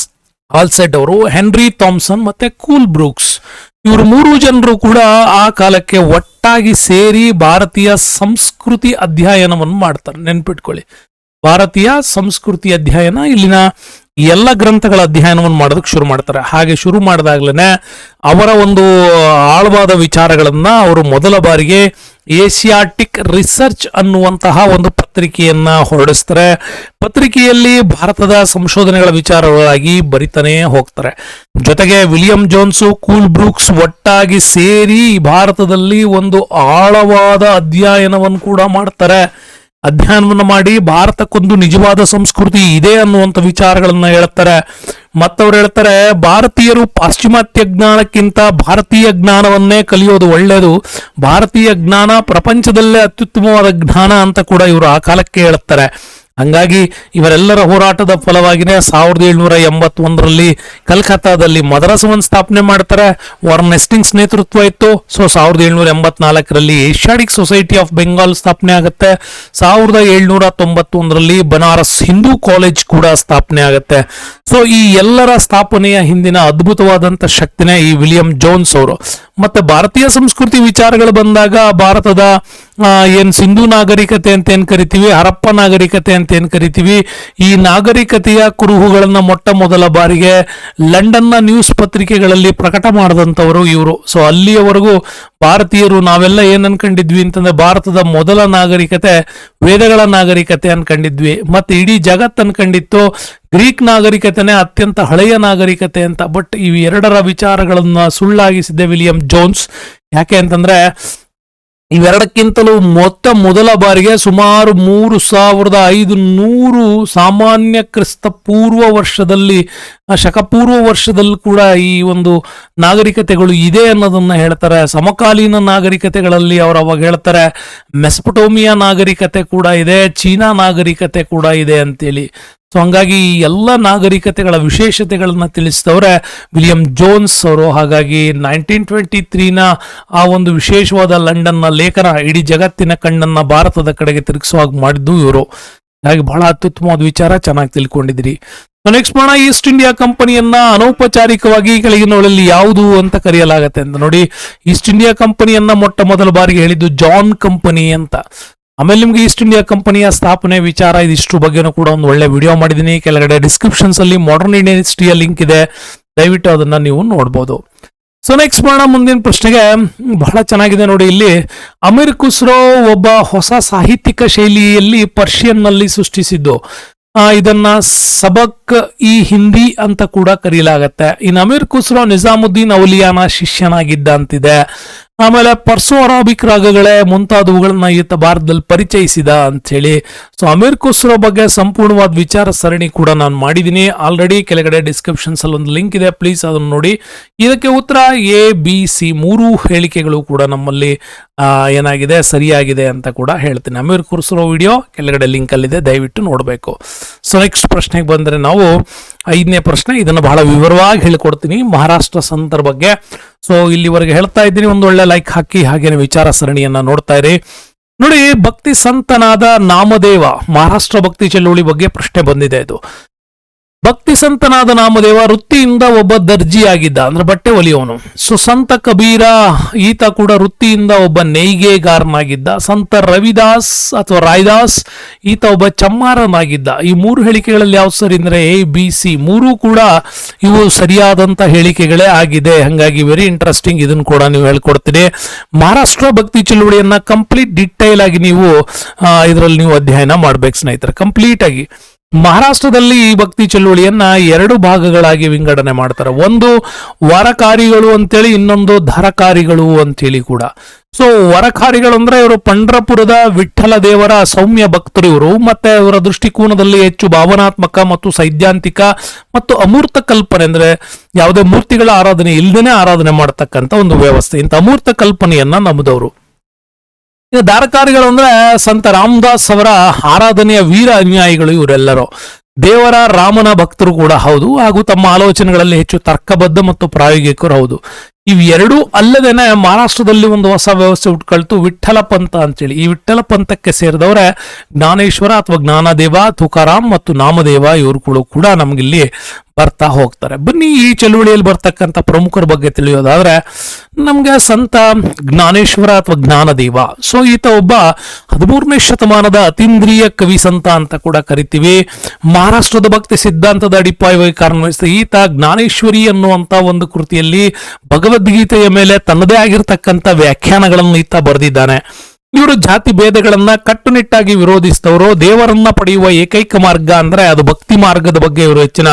ಹಾಲ್ಸೆಡ್ ಅವರು ಹೆನ್ರಿ ಥಾಮ್ಸನ್ ಮತ್ತೆ ಕೂಲ್ ಬ್ರೂಕ್ಸ್. ಇವರು ಮೂರು ಜನರು ಕೂಡ ಆ ಕಾಲಕ್ಕೆ ಒಟ್ಟಾಗಿ ಸೇರಿ ಭಾರತೀಯ ಸಂಸ್ಕೃತಿ ಅಧ್ಯಯನವನ್ನು ಮಾಡ್ತಾರೆ. ನೆನ್ಪಿಟ್ಕೊಳ್ಳಿ. ಭಾರತೀಯ ಸಂಸ್ಕೃತಿ ಅಧ್ಯಯನ ಇಲ್ಲಿನ ಎಲ್ಲ ಗ್ರಂಥಗಳ ಅಧ್ಯಯನವನ್ನು ಮಾಡೋದಕ್ಕೆ ಶುರು ಮಾಡ್ತಾರೆ. ಹಾಗೆ ಶುರು ಮಾಡಿದಾಗ್ಲೇನೆ ಅವರ ಒಂದು ಆಳವಾದ ವಿಚಾರಗಳನ್ನ ಅವರು ಮೊದಲ ಬಾರಿಗೆ ಏಸಿಯಾಟಿಕ್ ರಿಸರ್ಚ್ ಅನ್ನುವಂತಹ ಒಂದು ಪತ್ರಿಕೆಯನ್ನ ಹೊರಡಿಸ್ತಾರೆ. ಪತ್ರಿಕೆಯಲ್ಲಿ ಭಾರತದ ಸಂಶೋಧನೆಗಳ ವಿಚಾರಗಳಾಗಿ ಬರಿತಾನೆ ಹೋಗ್ತಾರೆ. ಜೊತೆಗೆ ವಿಲಿಯಂ ಜೋನ್ಸು, ಕೂಲ್ ಬ್ರೂಕ್ಸ್ ಒಟ್ಟಾಗಿ ಸೇರಿ ಭಾರತದಲ್ಲಿ ಒಂದು ಆಳವಾದ ಅಧ್ಯಯನವನ್ನು ಕೂಡ ಮಾಡ್ತಾರೆ. ಅಧ್ಯಯನವನ್ನು ಮಾಡಿ ಭಾರತಕ್ಕೊಂದು ನಿಜವಾದ ಸಂಸ್ಕೃತಿ ಇದೆ ಅನ್ನುವಂಥ ವಿಚಾರಗಳನ್ನು ಹೇಳ್ತಾರೆ. ಮತ್ತವ್ರು ಹೇಳ್ತಾರೆ, ಭಾರತೀಯರು ಪಾಶ್ಚಿಮಾತ್ಯ ಜ್ಞಾನಕ್ಕಿಂತ ಭಾರತೀಯ ಜ್ಞಾನವನ್ನೇ ಕಲಿಯೋದು ಒಳ್ಳೆಯದು ಭಾರತೀಯ ಜ್ಞಾನ ಪ್ರಪಂಚದಲ್ಲೇ ಅತ್ಯುತ್ತಮವಾದ ಜ್ಞಾನ ಅಂತ ಕೂಡ ಇವರು ಆ ಕಾಲಕ್ಕೆ ಹೇಳ್ತಾರೆ. ಹಂಗಾಗಿ ಇವರೆಲ್ಲರ ಹೋರಾಟದ ಫಲವಾಗಿನೇ ಸಾವಿರದ ಏಳ್ನೂರ ಎಂಬತ್ತೊಂದರಲ್ಲಿ ಕಲ್ಕತ್ತಾದಲ್ಲಿ ಮದ್ರಾಸವನ್ನು ಸ್ಥಾಪನೆ ಮಾಡ್ತಾರೆ. ವಾರ್ನೆಸ್ಟಿಂಗ್ಸ್ ನೇತೃತ್ವ ಇತ್ತು. ಸೊ, ಸಾವಿರದ ಏಳ್ನೂರ ಎಂಬತ್ನಾಲ್ಕರಲ್ಲಿ ಏಷ್ಯಾಡಿಕ್ ಸೊಸೈಟಿ ಆಫ್ ಬೆಂಗಾಲ್ ಸ್ಥಾಪನೆ ಆಗುತ್ತೆ. ಸಾವಿರದ ಏಳ್ನೂರ ತೊಂಬತ್ತೊಂದರಲ್ಲಿ ಬನಾರಸ್ ಹಿಂದೂ ಕಾಲೇಜ್ ಕೂಡ ಸ್ಥಾಪನೆ ಆಗುತ್ತೆ. ಸೊ, ಈ ಎಲ್ಲರ ಸ್ಥಾಪನೆಯ ಹಿಂದಿನ ಅದ್ಭುತವಾದಂತ ಶಕ್ತಿನೇ ಈ ವಿಲಿಯಂ ಜೋನ್ಸ್ ಅವರು. ಮತ್ತೆ ಭಾರತೀಯ ಸಂಸ್ಕೃತಿ ವಿಚಾರಗಳು ಬಂದಾಗ ಭಾರತದ ಏನು ಸಿಂಧು ನಾಗರಿಕತೆ ಅಂತ ಏನ್ ಕರಿತೀವಿ, ಹರಪ್ಪ ನಾಗರಿಕತೆ ಅಂತ ಏನ್ ಕರಿತೀವಿ, ಈ ನಾಗರಿಕತೆಯ ಕುರುಹುಗಳನ್ನ ಮೊಟ್ಟ ಮೊದಲ ಬಾರಿಗೆ ಲಂಡನ್ನ ನ್ಯೂಸ್ ಪತ್ರಿಕೆಗಳಲ್ಲಿ ಪ್ರಕಟ ಮಾಡಿದಂಥವರು ಇವರು. ಸೊ ಅಲ್ಲಿಯವರೆಗೂ ಭಾರತೀಯರು ನಾವೆಲ್ಲ ಏನ್ ಅನ್ಕೊಂಡಿದ್ವಿ ಅಂತಂದ್ರೆ ಭಾರತದ ಮೊದಲ ನಾಗರಿಕತೆ, ವೇದಗಳ ನಾಗರಿಕತೆ ಅನ್ಕೊಂಡಿದ್ವಿ. ಮತ್ತೆ ಇಡೀ ಜಗತ್ತು ಅನ್ಕೊಂಡಿತ್ತು ಗ್ರೀಕ್ ನಾಗರಿಕತೆನೇ ಅತ್ಯಂತ ಹಳೆಯ ನಾಗರಿಕತೆ ಅಂತ, ಬಟ್ ಇವು ಎರಡರ ವಿಚಾರಗಳನ್ನು ಸುಳ್ಳಾಗಿಸಿದ್ದೆ ವಿಲಿಯಂ ಜೋನ್ಸ್. ಯಾಕೆ ಅಂತಂದ್ರೆ, ಇವೆರಡಕ್ಕಿಂತಲೂ ಮೊತ್ತ ಮೊದಲ ಬಾರಿಗೆ ಸುಮಾರು ಮೂರು ಸಾವಿರದ ಐದು ನೂರು ಸಾಮಾನ್ಯ ಕ್ರಿಸ್ತ ಪೂರ್ವ ವರ್ಷದಲ್ಲಿ ಶಕಪೂರ್ವ ವರ್ಷದಲ್ಲಿ ಕೂಡ ಈ ಒಂದು ನಾಗರಿಕತೆಗಳು ಇದೆ ಅನ್ನೋದನ್ನ ಹೇಳ್ತಾರೆ. ಸಮಕಾಲೀನ ನಾಗರಿಕತೆಗಳಲ್ಲಿ ಅವರು ಅವಾಗ ಹೇಳ್ತಾರೆ, ಮೆಸ್ಪಟೋಮಿಯಾ ನಾಗರಿಕತೆ ಕೂಡ ಇದೆ, ಚೀನಾ ನಾಗರಿಕತೆ ಕೂಡ ಇದೆ ಅಂತೇಳಿ. ಸೊ ಹಂಗಾಗಿ ಈ ಎಲ್ಲ ನಾಗರಿಕತೆಗಳ ವಿಶೇಷತೆಗಳನ್ನ ತಿಳಿಸಿದವ್ರೆ ವಿಲಿಯಂ ಜೋನ್ಸ್ ಅವರು. ಹಾಗಾಗಿ ನೈನ್ಟೀನ್ ಟ್ವೆಂಟಿ ತ್ರೀನ ಆ ಒಂದು ವಿಶೇಷವಾದ ಲಂಡನ್ನ ಲೇಖನ, ಇಡೀ ಜಗತ್ತಿನ ಕಣ್ಣನ್ನ ಭಾರತದ ಕಡೆಗೆ ತಿರುಗಿಸುವಾಗ ಮಾಡಿದ್ದು ಇವರು. ಹಾಗಾಗಿ ಬಹಳ ಅತ್ಯುತ್ತಮವಾದ ವಿಚಾರ ಚೆನ್ನಾಗಿ ತಿಳ್ಕೊಂಡಿದ್ರಿ ನೆಕ್ಸ್ಟ್ ಮಾಡೋಣ, ಈಸ್ಟ್ ಇಂಡಿಯಾ ಕಂಪನಿಯನ್ನ ಅನೌಪಚಾರಿಕವಾಗಿ ಕೆಳಗಿನವಳಲ್ಲಿ ಯಾವುದು ಅಂತ ಕರೆಯಲಾಗತ್ತೆ ಅಂತ ನೋಡಿ. ಈಸ್ಟ್ ಇಂಡಿಯಾ ಕಂಪನಿಯನ್ನ ಮೊಟ್ಟ ಮೊದಲ ಬಾರಿಗೆ ಹೇಳಿದ್ದು ಜಾನ್ ಕಂಪನಿ ಅಂತ. ಆಮೇಲೆ ನಿಮ್ಗೆ ಈಸ್ಟ್ ಇಂಡಿಯಾ ಕಂಪನಿಯ ಸ್ಥಾಪನೆ ವಿಚಾರ ಇದಿಷ್ಟು ಬಗ್ಗೆನೂ ಕೂಡ ಒಂದು ಒಳ್ಳೆ ವಿಡಿಯೋ ಮಾಡಿದ್ದೀನಿ ಕೆಳಗಡೆ ಡಿಸ್ಕ್ರಿಪ್ಷನ್ಸ್ ಅಲ್ಲಿ ಮಾಡರ್ನ್ ಇಂಡಿಯನ್ ಹಿಸ್ಟ್ರಿಯ ಲಿಂಕ್ ಇದೆ. ದಯವಿಟ್ಟು ಅದನ್ನ ನೀವು ನೋಡ್ಬೋದು. ಸೊ ನೆಕ್ಸ್ಟ್ ಮಾಡೋಣ ಮುಂದಿನ ಪ್ರಶ್ನೆಗೆ. ಬಹಳ ಚೆನ್ನಾಗಿದೆ ನೋಡಿ ಇಲ್ಲಿ. ಅಮೀರ್ ಖುಸ್ರೋ ಒಬ್ಬ ಹೊಸ ಸಾಹಿತ್ಯಿಕ ಶೈಲಿಯಲ್ಲಿ ಪರ್ಷಿಯನ್ನಲ್ಲಿ ಸೃಷ್ಟಿಸಿದ್ದು. ಇದನ್ನ ಸಬಕ್ ಇ ಹಿಂದಿ ಅಂತ ಕೂಡ ಕರೆಯಲಾಗತ್ತೆ ಇನ್ನು ಅಮೀರ್ ಖುಸ್ರೋ ನಿಜಾಮುದ್ದೀನ್ ಅವಲಿಯಾನ ಶಿಷ್ಯನಾಗಿದ್ದ ಅಂತಿದೆ. ಆಮೇಲೆ ಪರ್ಸೋ ಅರಾಬಿಕ್ ರಾಗಗಳೇ ಮುಂತಾದವುಗಳನ್ನ ಈತ ಭಾರತದಲ್ಲಿ ಪರಿಚಯಿಸಿದ ಅಂತ ಹೇಳಿ ಸೊ ಅಮೀರ್ ಖುಸ್ರೋ ಬಗ್ಗೆ ಸಂಪೂರ್ಣವಾದ ವಿಚಾರ ಸರಣಿ ಕೂಡ ನಾನು ಮಾಡಿದ್ದೀನಿ ಆಲ್ರೆಡಿ ಕೆಳಗಡೆ ಡಿಸ್ಕ್ರಿಪ್ಷನ್ಸ್ ಅಲ್ಲಿ ಒಂದು ಲಿಂಕ್ ಇದೆ. ಪ್ಲೀಸ್ ಅದನ್ನು ನೋಡಿ. ಇದಕ್ಕೆ ಉತ್ತರ ಎ ಬಿ ಸಿ ಮೂರು ಹೇಳಿಕೆಗಳು ಕೂಡ ನಮ್ಮಲ್ಲಿ ಏನಾಗಿದೆ? ಸರಿಯಾಗಿದೆ ಅಂತ ಕೂಡ ಹೇಳ್ತೀನಿ. ಅಮೀರ್ ಕುರ್ಸಿರೋ ವಿಡಿಯೋ ಕೆಳಗಡೆ ಲಿಂಕ್ ಅಲ್ಲಿದೆ, ದಯವಿಟ್ಟು ನೋಡಬೇಕು. ಸೊ ನೆಕ್ಸ್ಟ್ ಪ್ರಶ್ನೆಗೆ ಬಂದ್ರೆ ನಾವು ಐದನೇ ಪ್ರಶ್ನೆ, ಇದನ್ನು ಬಹಳ ವಿವರವಾಗಿ ಹೇಳಿಕೊಡ್ತೀನಿ ಮಹಾರಾಷ್ಟ್ರ ಸಂತರ ಬಗ್ಗೆ. ಸೊ ಇಲ್ಲಿವರೆಗೆ ಹೇಳ್ತಾ ಇದ್ದೀನಿ, ಒಂದು ಒಳ್ಳೆ ಲೈಕ್ ಹಾಕಿ, ಹಾಗೇನೆ ವಿಚಾರ ಸರಣಿಯನ್ನ ನೋಡ್ತಾ ಇರಿ. ನೋಡಿ, ಭಕ್ತಿ ಸಂತನಾದ ನಾಮದೇವ, ಮಹಾರಾಷ್ಟ್ರ ಭಕ್ತಿ ಚಳುವಳಿ ಬಗ್ಗೆ ಪ್ರಶ್ನೆ ಬಂದಿದೆ ಇದು. ಭಕ್ತಿ ಸಂತನಾದ ನಾಮದೇವ ವೃತ್ತಿಯಿಂದ ಒಬ್ಬ ದರ್ಜಿಯಾಗಿದ್ದ, ಅಂದ್ರೆ ಬಟ್ಟೆ ಒಲಿಯೋನು ಸೊ ಸಂತ ಕಬೀರ, ಈತ ಕೂಡ ವೃತ್ತಿಯಿಂದ ಒಬ್ಬ ನೇಯ್ಗೆಗಾರನಾಗಿದ್ದ. ಸಂತ ರವಿದಾಸ್ ಅಥವಾ ರಾಯ್ದಾಸ್, ಈತ ಒಬ್ಬ ಚಮ್ಮಾರನಾಗಿದ್ದ. ಈ ಮೂರು ಹೇಳಿಕೆಗಳಲ್ಲಿ ಯಾವ್ದು ಸರಿ ಅಂದ್ರೆ ಎ ಬಿ ಸಿ ಮೂರು ಕೂಡ ಇವು ಸರಿಯಾದಂತ ಹೇಳಿಕೆಗಳೇ ಆಗಿದೆ. ಹಂಗಾಗಿ ವೆರಿ ಇಂಟ್ರೆಸ್ಟಿಂಗ್ ಇದನ್ನು ಕೂಡ ನೀವು ಹೇಳ್ಕೊಡ್ತೀನಿ ಮಹಾರಾಷ್ಟ್ರ ಭಕ್ತಿ ಚಳುವಳಿಯನ್ನ ಕಂಪ್ಲೀಟ್ ಡಿಟೈಲ್ ಆಗಿ ನೀವು ಇದರಲ್ಲಿ ನೀವು ಅಧ್ಯಯನ ಮಾಡ್ಬೇಕು ಸ್ನೇಹಿತರೆ. ಕಂಪ್ಲೀಟ್ ಆಗಿ. ಮಹಾರಾಷ್ಟ್ರದಲ್ಲಿ ಈ ಭಕ್ತಿ ಚಳುವಳಿಯನ್ನ ಎರಡು ಭಾಗಗಳಾಗಿ ವಿಂಗಡಣೆ ಮಾಡ್ತಾರೆ. ಒಂದು ವರಕಾರಿಗಳು ಅಂತೇಳಿ, ಇನ್ನೊಂದು ಧರಕಾರಿಗಳು ಅಂತೇಳಿ ಕೂಡ. ಸೊ ವರಕಾರಿಗಳು ಅಂದ್ರೆ ಇವರು ಪಂಡ್ರಪುರದ ವಿಠ್ಠಲ ದೇವರ ಸೌಮ್ಯ ಭಕ್ತರು ಇವರು. ಮತ್ತೆ ಇವರ ದೃಷ್ಟಿಕೋನದಲ್ಲಿ ಹೆಚ್ಚು ಭಾವನಾತ್ಮಕ ಮತ್ತು ಸೈದ್ಧಾಂತಿಕ ಮತ್ತು ಅಮೂರ್ತ ಕಲ್ಪನೆ ಅಂದ್ರೆ ಯಾವುದೇ ಮೂರ್ತಿಗಳ ಆರಾಧನೆ ಇಲ್ಲದೇನೆ ಆರಾಧನೆ ಮಾಡತಕ್ಕಂತ ಒಂದು ವ್ಯವಸ್ಥೆ. ಇಂಥ ಅಮೂರ್ತ ಕಲ್ಪನೆಯನ್ನ ನಮ್ಮದವರು ಈಗ ದಾರಕಾರಿಗಳು ಅಂದ್ರೆ ಸಂತ ರಾಮದಾಸ್ ಅವರ ಆರಾಧನೆಯ ವೀರ ಅನುಯಾಯಿಗಳು ಇವರೆಲ್ಲರೂ. ದೇವರ, ರಾಮನ ಭಕ್ತರು ಕೂಡ ಹೌದು, ಹಾಗೂ ತಮ್ಮ ಆಲೋಚನೆಗಳಲ್ಲಿ ಹೆಚ್ಚು ತರ್ಕಬದ್ಧ ಮತ್ತು ಪ್ರಾಯೋಗಿಕರು ಹೌದು. ಇವೆರಡೂ ಅಲ್ಲದೇನೆ ಮಹಾರಾಷ್ಟ್ರದಲ್ಲಿ ಒಂದು ಹೊಸ ವ್ಯವಸ್ಥೆ ಉಟ್ಕೊಳ್ತು ವಿಠಲ ಪಂಥ ಅಂತೇಳಿ. ಈ ವಿಠಲ ಪಂಥಕ್ಕೆ ಸೇರಿದವರೇ ಜ್ಞಾನೇಶ್ವರ ಅಥವಾ ಜ್ಞಾನದೇವ, ತುಕಾರಾಮ್ ಮತ್ತು ನಾಮದೇವ ಇವರು ಕೂಡ ನಮಗಿಲ್ಲಿ ಬರ್ತಾ ಹೋಗ್ತಾರೆ. ಬನ್ನಿ, ಈ ಚಳುವಳಿಯಲ್ಲಿ ಬರ್ತಕ್ಕಂಥ ಪ್ರಮುಖರ ಬಗ್ಗೆ ತಿಳಿಯೋದಾದ್ರೆ, ನಮ್ಗೆ ಸಂತ ಜ್ಞಾನೇಶ್ವರ ಅಥವಾ ಜ್ಞಾನದೇವ. ಸೊ ಈತ ಒಬ್ಬ ಹದಿಮೂರನೇ ಶತಮಾನದ ಅತೀಂದ್ರಿಯ ಕವಿ ಸಂತ ಅಂತ ಕೂಡ ಕರಿತೀವಿ. ಮಹಾರಾಷ್ಟ್ರದ ಭಕ್ತಿ ಸಿದ್ಧಾಂತದ ಅಡಿಪಾಯವಾಗಿ ಕಾರಣವಹಿಸಿದ ಈತ ಜ್ಞಾನೇಶ್ವರಿ ಅನ್ನುವಂತ ಒಂದು ಕೃತಿಯಲ್ಲಿ ಭಗವದ್ಗೀತೆಯ ಮೇಲೆ ತನ್ನದೇ ಆಗಿರ್ತಕ್ಕಂಥ ವ್ಯಾಖ್ಯಾನಗಳನ್ನು ಈತ ಬರೆದಿದ್ದಾನೆ. ಇವರು ಜಾತಿ ಭೇದಗಳನ್ನ ಕಟ್ಟುನಿಟ್ಟಾಗಿ ವಿರೋಧಿಸಿದವರು, ದೇವರನ್ನ ಪಡೆಯುವ ಏಕೈಕ ಮಾರ್ಗ ಅಂದ್ರೆ ಅದು ಭಕ್ತಿ ಮಾರ್ಗದ ಬಗ್ಗೆ ಇವರು ಹೆಚ್ಚಿನ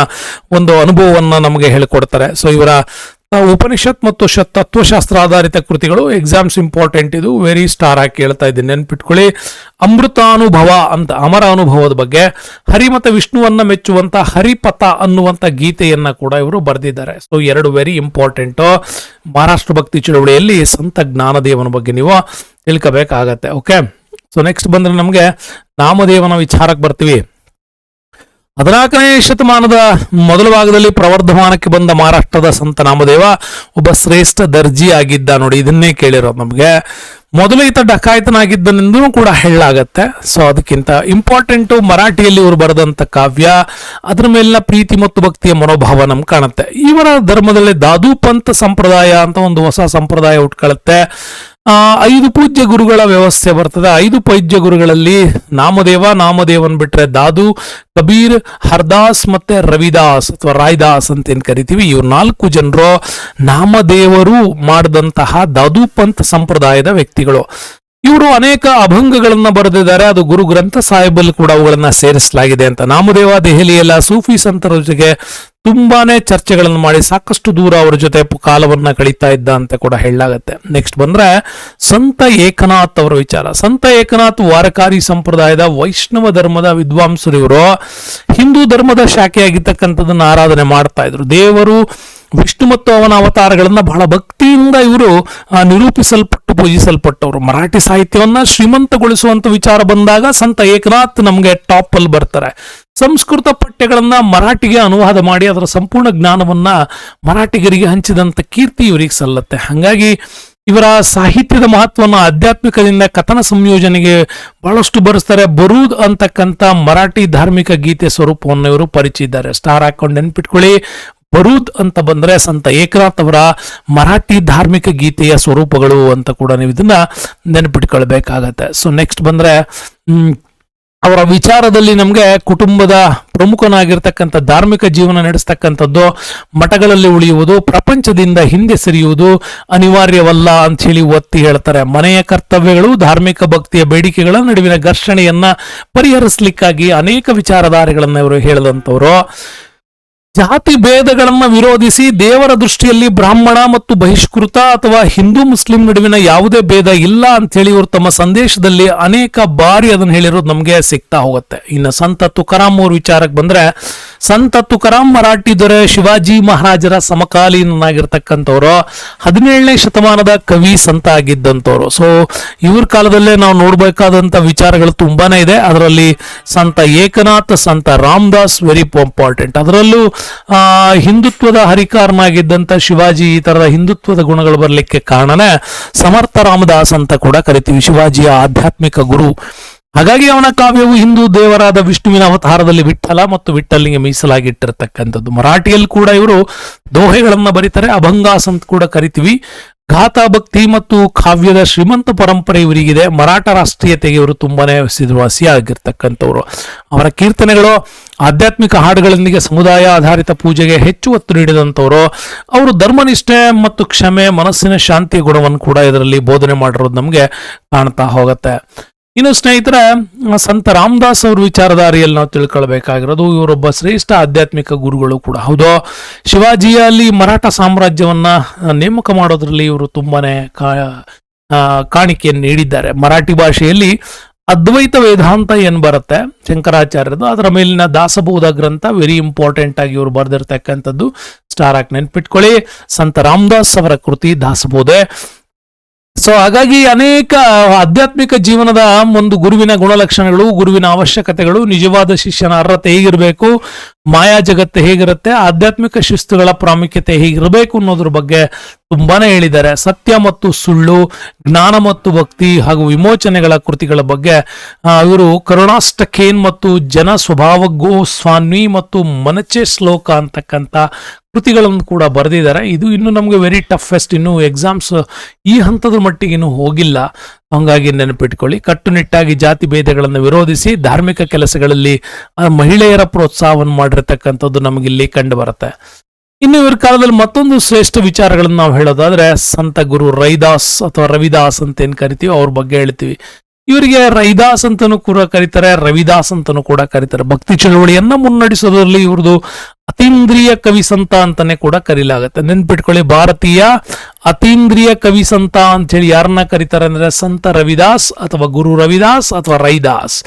ಒಂದು ಅನುಭವವನ್ನ ನಮಗೆ ಹೇಳಿಕೊಡ್ತಾರೆ. ಸೊ ಇವರ ಉಪನಿಷತ್ ಮತ್ತು ತತ್ವಶಾಸ್ತ್ರ ಆಧಾರಿತ ಕೃತಿಗಳು ಎಕ್ಸಾಮ್ಸ್ ಇಂಪಾರ್ಟೆಂಟ್ ಇದು. ವೆರಿ ಸ್ಟಾರ್ ಆಗಿ ಹೇಳ್ತಾ ಇದ್ದೀನಿ. ನೆನ್ಪಿಟ್ಕೊಳ್ಳಿ. ಅಮೃತಾನುಭವ ಅಂತ, ಅಮರ ಅನುಭವದ ಬಗ್ಗೆ. ಹರಿ ಮತ್ತು ವಿಷ್ಣುವನ್ನ ಮೆಚ್ಚುವಂತ ಹರಿಪಥ ಅನ್ನುವಂಥ ಗೀತೆಯನ್ನ ಕೂಡ ಇವರು ಬರೆದಿದ್ದಾರೆ. ಸೊ ಎರಡು ವೆರಿ ಇಂಪಾರ್ಟೆಂಟ್ ಮಹಾರಾಷ್ಟ್ರ ಭಕ್ತಿ ಚಳುವಳಿಯಲ್ಲಿ ಸಂತ ಜ್ಞಾನದೇವನ ಬಗ್ಗೆ ನೀವು ತಿಳ್ಕೋಬೇಕಾಗತ್ತೆ. ಓಕೆ ಸೊ ನೆಕ್ಸ್ಟ್ ಬಂದ್ರೆ ನಮಗೆ ನಾಮದೇವನ ವಿಚಾರಕ್ಕೆ ಬರ್ತೀವಿ. ಹದಿನಾಲ್ಕನೇ ಶತಮಾನದ ಮೊದಲ ಭಾಗದಲ್ಲಿ ಪ್ರವರ್ಧಮಾನಕ್ಕೆ ಬಂದ ಮಹಾರಾಷ್ಟ್ರದ ಸಂತ ನಾಮದೇವ ಒಬ್ಬ ಶ್ರೇಷ್ಠ ದರ್ಜಿ ಆಗಿದ್ದ ನೋಡಿ, ಇದನ್ನೇ ಕೇಳಿರೋದು ನಮಗೆ. ಮೊದಲು ಈತ ಡಕಾಯಿತನಾಗಿದ್ದನೆಂದೂ ಕೂಡ ಹೇಳಲಾಗತ್ತೆ. ಸೊ ಅದಕ್ಕಿಂತ ಇಂಪಾರ್ಟೆಂಟು ಮರಾಠಿಯಲ್ಲಿ ಇವರು ಬರೆದಂತ ಕಾವ್ಯ, ಅದರ ಮೇಲಿನ ಪ್ರೀತಿ ಮತ್ತು ಭಕ್ತಿಯ ಮನೋಭಾವ ನಮ್ಗೆ ಕಾಣುತ್ತೆ. ಇವರ ಧರ್ಮದಲ್ಲಿ ದಾದು ಪಂಥ ಸಂಪ್ರದಾಯ ಅಂತ ಒಂದು ಹೊಸ ಸಂಪ್ರದಾಯ ಉಟ್ಕೊಳ್ಳುತ್ತೆ ಐದು ಪೂಜ್ಯ ಗುರುಗಳ ವ್ಯವಸ್ಥೆ ಬರ್ತದೆ. ಐದು ಪೂಜ್ಯ ಗುರುಗಳಲ್ಲಿ ನಾಮದೇವ, ನಾಮದೇವನ್ ಬಿಟ್ರೆ ದಾದು, ಕಬೀರ್, ಹರ್ದಾಸ್ ಮತ್ತೆ ರವಿದಾಸ್ ಅಥವಾ ರಾಯ್ದಾಸ್ ಅಂತ ಏನ್ ಕರಿತೀವಿ. ಇವ್ರು ನಾಲ್ಕು ಜನರು ನಾಮದೇವರು ಮಾಡಿದಂತಹ ದಾದು ಪಂತ್ ಸಂಪ್ರದಾಯದ ವ್ಯಕ್ತಿಗಳು. ಇವರು ಅನೇಕ ಅಭಂಗಗಳನ್ನ ಬರೆದಿದ್ದಾರೆ. ಅದು ಗುರು ಗ್ರಂಥ ಸಾಹೇಬಲ್ಲಿ ಕೂಡ ಅವುಗಳನ್ನ ಸೇರಿಸಲಾಗಿದೆ ಅಂತ. ನಾಮದೇವ, ದೆಹಲಿಯಲ್ಲ ಸೂಫಿ ಸಂತರ ಜೊತೆಗೆ ತುಂಬಾನೇ ಚರ್ಚೆಗಳನ್ನು ಮಾಡಿ ಸಾಕಷ್ಟು ದೂರ ಅವರ ಜೊತೆ ಕಾಲವನ್ನ ಕಳೀತಾ ಇದ್ದ ಅಂತ ಕೂಡ ಹೇಳಲಾಗತ್ತೆ. ನೆಕ್ಸ್ಟ್ ಬಂದ್ರೆ ಸಂತ ಏಕನಾಥ್ ಅವರ ವಿಚಾರ. ಸಂತ ಏಕನಾಥ್ ವಾರಕಾರಿ ಸಂಪ್ರದಾಯದ ವೈಷ್ಣವ ಧರ್ಮದ ವಿದ್ವಾಂಸರು ಇವರು ಹಿಂದೂ ಧರ್ಮದ ಶಾಖೆಯಾಗಿರ್ತಕ್ಕಂಥದ್ದನ್ನು ಆರಾಧನೆ ಮಾಡ್ತಾ ಇದ್ರು. ದೇವರು ವಿಷ್ಣು ಮತ್ತು ಅವನ ಅವತಾರಗಳನ್ನ ಬಹಳ ಭಕ್ತಿಯಿಂದ ಇವರು ನಿರೂಪಿಸಲ್ಪಟ್ಟು ಪೂಜಿಸಲ್ಪಟ್ಟವರು. ಮರಾಠಿ ಸಾಹಿತ್ಯವನ್ನ ಶ್ರೀಮಂತಗೊಳಿಸುವಂತ ವಿಚಾರ ಬಂದಾಗ ಸಂತ ಏಕನಾಥ್ ನಮಗೆ ಟಾಪ್ ಅಲ್ಲಿ ಬರ್ತಾರೆ. ಸಂಸ್ಕೃತ ಪಠ್ಯಗಳನ್ನು ಮರಾಠಿಗೆ ಅನುವಾದ ಮಾಡಿ ಅದರ ಸಂಪೂರ್ಣ ಜ್ಞಾನವನ್ನ ಮರಾಠಿಗರಿಗೆ ಹಂಚಿದಂತ ಕೀರ್ತಿ ಇವರಿಗೆ ಸಲ್ಲತ್ತೆ. ಹಾಗಾಗಿ ಇವರ ಸಾಹಿತ್ಯದ ಮಹತ್ವವನ್ನು ಆಧ್ಯಾತ್ಮಿಕದಿಂದ ಕಥನ ಸಂಯೋಜನೆಗೆ ಬಹಳಷ್ಟು ಬರೆಸ್ತಾರೆ. ಬರೂದ್ ಅಂತಕ್ಕಂಥ ಮರಾಠಿ ಧಾರ್ಮಿಕ ಗೀತೆ ಸ್ವರೂಪವನ್ನು ಇವರು ಪರಿಚಯಿದ್ದಾರೆ ಸ್ಟಾರ್ ಹಾಕೊಂಡು ನೆನ್ಪಿಟ್ಕೊಳ್ಳಿ. ಬರೂದ್ ಅಂತ ಬಂದ್ರೆ ಸಂತ ಏಕನಾಥ್ ಅವರ ಮರಾಠಿ ಧಾರ್ಮಿಕ ಗೀತೆಯ ಸ್ವರೂಪಗಳು ಅಂತ ಕೂಡ ನೀವು ಇದನ್ನ ನೆನಪಿಟ್ಕೊಳ್ಬೇಕಾಗತ್ತೆ. ಸೊ ನೆಕ್ಸ್ಟ್ ಬಂದ್ರೆ ಅವರ ವಿಚಾರದಲ್ಲಿ ನಮಗೆ ಕುಟುಂಬದ ಪ್ರಮುಖನಾಗಿರ್ತಕ್ಕಂಥ ಧಾರ್ಮಿಕ ಜೀವನ ನಡೆಸ್ತಕ್ಕಂಥದ್ದು, ಮಠಗಳಲ್ಲಿ ಉಳಿಯುವುದು, ಪ್ರಪಂಚದಿಂದ ಹಿಂದೆ ಸರಿಯುವುದು ಅನಿವಾರ್ಯವಲ್ಲ ಅಂತ ಹೇಳಿ ಒತ್ತಿ ಹೇಳ್ತಾರೆ. ಮನೆಯ ಕರ್ತವ್ಯಗಳು, ಧಾರ್ಮಿಕ ಭಕ್ತಿಯ ಬೇಡಿಕೆಗಳ ನಡುವಿನ ಘರ್ಷಣೆಯನ್ನ ಪರಿಹರಿಸಲಿಕ್ಕಾಗಿ ಅನೇಕ ವಿಚಾರಧಾರೆಗಳನ್ನು ಇವರು ಹೇಳಿದಂಥವ್ರು. ಜಾತಿ ಭೇದಗಳನ್ನು ವಿರೋಧಿಸಿ ದೇವರ ದೃಷ್ಟಿಯಲ್ಲಿ ಬ್ರಾಹ್ಮಣ ಮತ್ತು ಬಹಿಷ್ಕೃತ ಅಥವಾ ಹಿಂದೂ ಮುಸ್ಲಿಂ ನಡುವಿನ ಯಾವುದೇ ಭೇದ ಇಲ್ಲ ಅಂತ ಹೇಳಿ ಇವರು ತಮ್ಮ ಸಂದೇಶದಲ್ಲಿ ಅನೇಕ ಬಾರಿ ಅದನ್ನು ಹೇಳಿರೋದು ನಮಗೆ ಸಿಗ್ತಾ ಹೋಗುತ್ತೆ. ಇನ್ನು ಸಂತ ತುಕಾರಾಮ್ ಅವ್ರ ವಿಚಾರಕ್ಕೆ ಬಂದ್ರೆ ಸಂತ ತುಕಾರಾಮ್ ಮರಾಠಿ ದೊರೆ ಶಿವಾಜಿ ಮಹಾರಾಜರ ಸಮಕಾಲೀನನಾಗಿರ್ತಕ್ಕಂಥವ್ರು. ಹದಿನೇಳನೇ ಶತಮಾನದ ಕವಿ ಸಂತ ಆಗಿದ್ದಂಥವ್ರು. ಸೊ ಇವ್ರ ಕಾಲದಲ್ಲೇ ನಾವು ನೋಡಬೇಕಾದಂಥ ವಿಚಾರಗಳು ತುಂಬಾನೇ ಇದೆ. ಅದರಲ್ಲಿ ಸಂತ ಏಕನಾಥ್, ಸಂತ ರಾಮದಾಸ್ ವೆರಿ ಇಂಪಾರ್ಟೆಂಟ್ ಅದರಲ್ಲೂ ಹಿಂದುತ್ವದ ಹರಿಕಾರನಾಗಿದ್ದಂತ ಶಿವಾಜಿ ಈ ತರದ ಹಿಂದುತ್ವದ ಗುಣಗಳು ಬರಲಿಕ್ಕೆ ಕಾರಣನೇ ಸಮರ್ಥ ರಾಮದಾಸ್ ಅಂತ ಕೂಡ ಕರಿತೀವಿ. ಶಿವಾಜಿಯ ಆಧ್ಯಾತ್ಮಿಕ ಗುರು. ಹಾಗಾಗಿ ಅವನ ಕಾವ್ಯವು ಹಿಂದೂ ದೇವರಾದ ವಿಷ್ಣುವಿನ ಅವತಾರದಲ್ಲಿ ವಿಠಲ ಮತ್ತು ವಿಠಲಿಗೆ ಮೀಸಲಾಗಿಟ್ಟಿರತಕ್ಕಂಥದ್ದು. ಮರಾಠಿಯಲ್ಲಿ ಕೂಡ ಇವರು ದೋಹೆಗಳನ್ನ ಬರೀತಾರೆ, ಅಭಂಗಾಸ್ ಅಂತ ಕೂಡ ಕರಿತೀವಿ. ಗಾಥಾ ಭಕ್ತಿ ಮತ್ತು ಕಾವ್ಯದ ಶ್ರೀಮಂತ ಪರಂಪರೆ ಇವರಿಗಿದೆ. ಮರಾಠ ರಾಷ್ಟ್ರೀಯತೆಗೆ ಇವರು ತುಂಬಾನೇ ಹೆಸರುವಾಸಿಯಾಗಿರ್ತಕ್ಕಂಥವ್ರು ಅವರ ಕೀರ್ತನೆಗಳು ಆಧ್ಯಾತ್ಮಿಕ ಹಾಡುಗಳೊಂದಿಗೆ ಸಮುದಾಯ ಆಧಾರಿತ ಪೂಜೆಗೆ ಹೆಚ್ಚು ಒತ್ತು ನೀಡಿದಂಥವ್ರು. ಅವರು ಧರ್ಮನಿಷ್ಠೆ ಮತ್ತು ಕ್ಷಮೆ, ಮನಸ್ಸಿನ ಶಾಂತಿಯ ಗುಣವನ್ನು ಕೂಡ ಇದರಲ್ಲಿ ಬೋಧನೆ ಮಾಡಿರೋದು ನಮಗೆ ಕಾಣ್ತಾ ಹೋಗುತ್ತೆ. ಇನ್ನು ಸ್ನೇಹಿತರೆ ಸಂತ ರಾಮದಾಸ್ ಅವ್ರ ವಿಚಾರಧಾರಿಯಲ್ಲಿ ನಾವು ತಿಳ್ಕೊಳ್ಬೇಕಾಗಿರೋದು, ಇವರೊಬ್ಬ ಶ್ರೇಷ್ಠ ಆಧ್ಯಾತ್ಮಿಕ ಗುರುಗಳು ಕೂಡ. ಹೌದು, ಶಿವಾಜಿಯಲ್ಲಿ ಮರಾಠ ಸಾಮ್ರಾಜ್ಯವನ್ನ ನೇಮಕ ಮಾಡೋದ್ರಲ್ಲಿ ಇವರು ತುಂಬಾನೇ ಕಾಣಿಕೆಯನ್ನು ನೀಡಿದ್ದಾರೆ. ಮರಾಠಿ ಭಾಷೆಯಲ್ಲಿ ಅದ್ವೈತ ವೇದಾಂತ ಏನ್ ಬರುತ್ತೆ? ಶಂಕರಾಚಾರ್ಯದು ಅದರ ಮೇಲಿನ ದಾಸಬೋಧ ಗ್ರಂಥ ವೆರಿ ಇಂಪಾರ್ಟೆಂಟ್ ಆಗಿ ಇವರು ಬರೆದಿರ್ತಕ್ಕಂಥದ್ದು. ಸ್ಟಾರ್ ಆಗಿ ನೆನ್ಪಿಟ್ಕೊಳ್ಳಿ. ಸಂತ ರಾಮದಾಸ್ ಅವರ ಕೃತಿ ದಾಸಬೋಧೆ. ಸೊ ಹಾಗಾಗಿ ಅನೇಕ ಆಧ್ಯಾತ್ಮಿಕ ಜೀವನದ ಒಂದು ಗುರುವಿನ ಗುಣಲಕ್ಷಣಗಳು ಗುರುವಿನ ಅವಶ್ಯಕತೆಗಳು ನಿಜವಾದ ಶಿಷ್ಯನ ಅರ್ಹತೆ ಹೇಗಿರಬೇಕು ಮಾಯಾ ಜಗತ್ತು ಹೇಗಿರುತ್ತೆ, ಆಧ್ಯಾತ್ಮಿಕ ಶಿಸ್ತುಗಳ ಪ್ರಾಮುಖ್ಯತೆ ಹೇಗಿರಬೇಕು ಅನ್ನೋದ್ರ ಬಗ್ಗೆ ತುಂಬಾನೇ ಹೇಳಿದ್ದಾರೆ. ಸತ್ಯ ಮತ್ತು ಸುಳ್ಳು, ಜ್ಞಾನ ಮತ್ತು ಭಕ್ತಿ ಹಾಗೂ ವಿಮೋಚನೆಗಳ ಕೃತಿಗಳ ಬಗ್ಗೆ ಇವರು ಕರುಣಾಷ್ಟಕೇನ್ ಮತ್ತು ಜನ ಸ್ವಭಾವ ಗೋಸ್ವಾಮಿ ಮತ್ತು ಮನಚೆ ಶ್ಲೋಕ ಅಂತಕ್ಕಂಥ ಕೃತಿಗಳನ್ನು ಕೂಡ ಬರೆದಿದ್ದಾರೆ. ಇದು ಇನ್ನು ನಮಗೆ ವೆರಿ ಟಫೆಸ್ಟ್ ಇನ್ನು ಎಕ್ಸಾಮ್ಸ್ ಈ ಹಂತದ ಮಟ್ಟಿಗೆ ಇನ್ನೂ ಹೋಗಿಲ್ಲ. ಹಂಗಾಗಿ ನೆನಪಿಟ್ಕೊಳ್ಳಿ, ಕಟ್ಟುನಿಟ್ಟಾಗಿ ಜಾತಿ ಭೇದಗಳನ್ನು ವಿರೋಧಿಸಿ ಧಾರ್ಮಿಕ ಕೆಲಸಗಳಲ್ಲಿ ಮಹಿಳೆಯರ ಪ್ರೋತ್ಸಾಹವನ್ನು ಮಾಡಿರ್ತಕ್ಕಂಥದ್ದು ನಮಗಿಲ್ಲಿ ಕಂಡು ಬರುತ್ತೆ ಇನ್ನು ಇವ್ರ ಕಾಲದಲ್ಲಿ ಮತ್ತೊಂದು ಶ್ರೇಷ್ಠ ವಿಚಾರಗಳನ್ನು ನಾವು ಹೇಳೋದಾದ್ರೆ, ಸಂತ ಗುರು ರೈದಾಸ್ ಅಥವಾ ರವಿದಾಸ್ ಅಂತ ಏನ್ ಕರಿತೀವಿ ಅವ್ರ ಬಗ್ಗೆ ಹೇಳ್ತೀವಿ. ಇವರಿಗೆ ರೈದಾಸ್ ಅಂತಾನೂ ಕೂಡ ಕರೀತಾರೆ, ರವಿದಾಸ್ ಅಂತಾನೂ ಕೂಡ ಕರೀತಾರೆ. ಭಕ್ತಿ ಚಳವಳಿಯನ್ನ ಮುನ್ನಡೆಸೋದ್ರಲ್ಲಿ ಇವ್ರದ್ದು ಅತೀಂದ್ರಿಯ ಕವಿ ಸಂತ ಅಂತಾನೆ ಕೂಡ ಕರೀಲಾಗತ್ತೆ. ನೆನ್ಪಿಟ್ಕೊಳ್ಳಿ, ಭಾರತೀಯ ಅತೀಂದ್ರಿಯ ಕವಿ ಸಂತ ಅಂತ ಹೇಳಿ ಯಾರನ್ನ ಕರೀತಾರೆ ಅಂದ್ರೆ ಸಂತ ರವಿದಾಸ್ ಅಥವಾ ಗುರು ರವಿದಾಸ್ ಅಥವಾ ರೈದಾಸ್.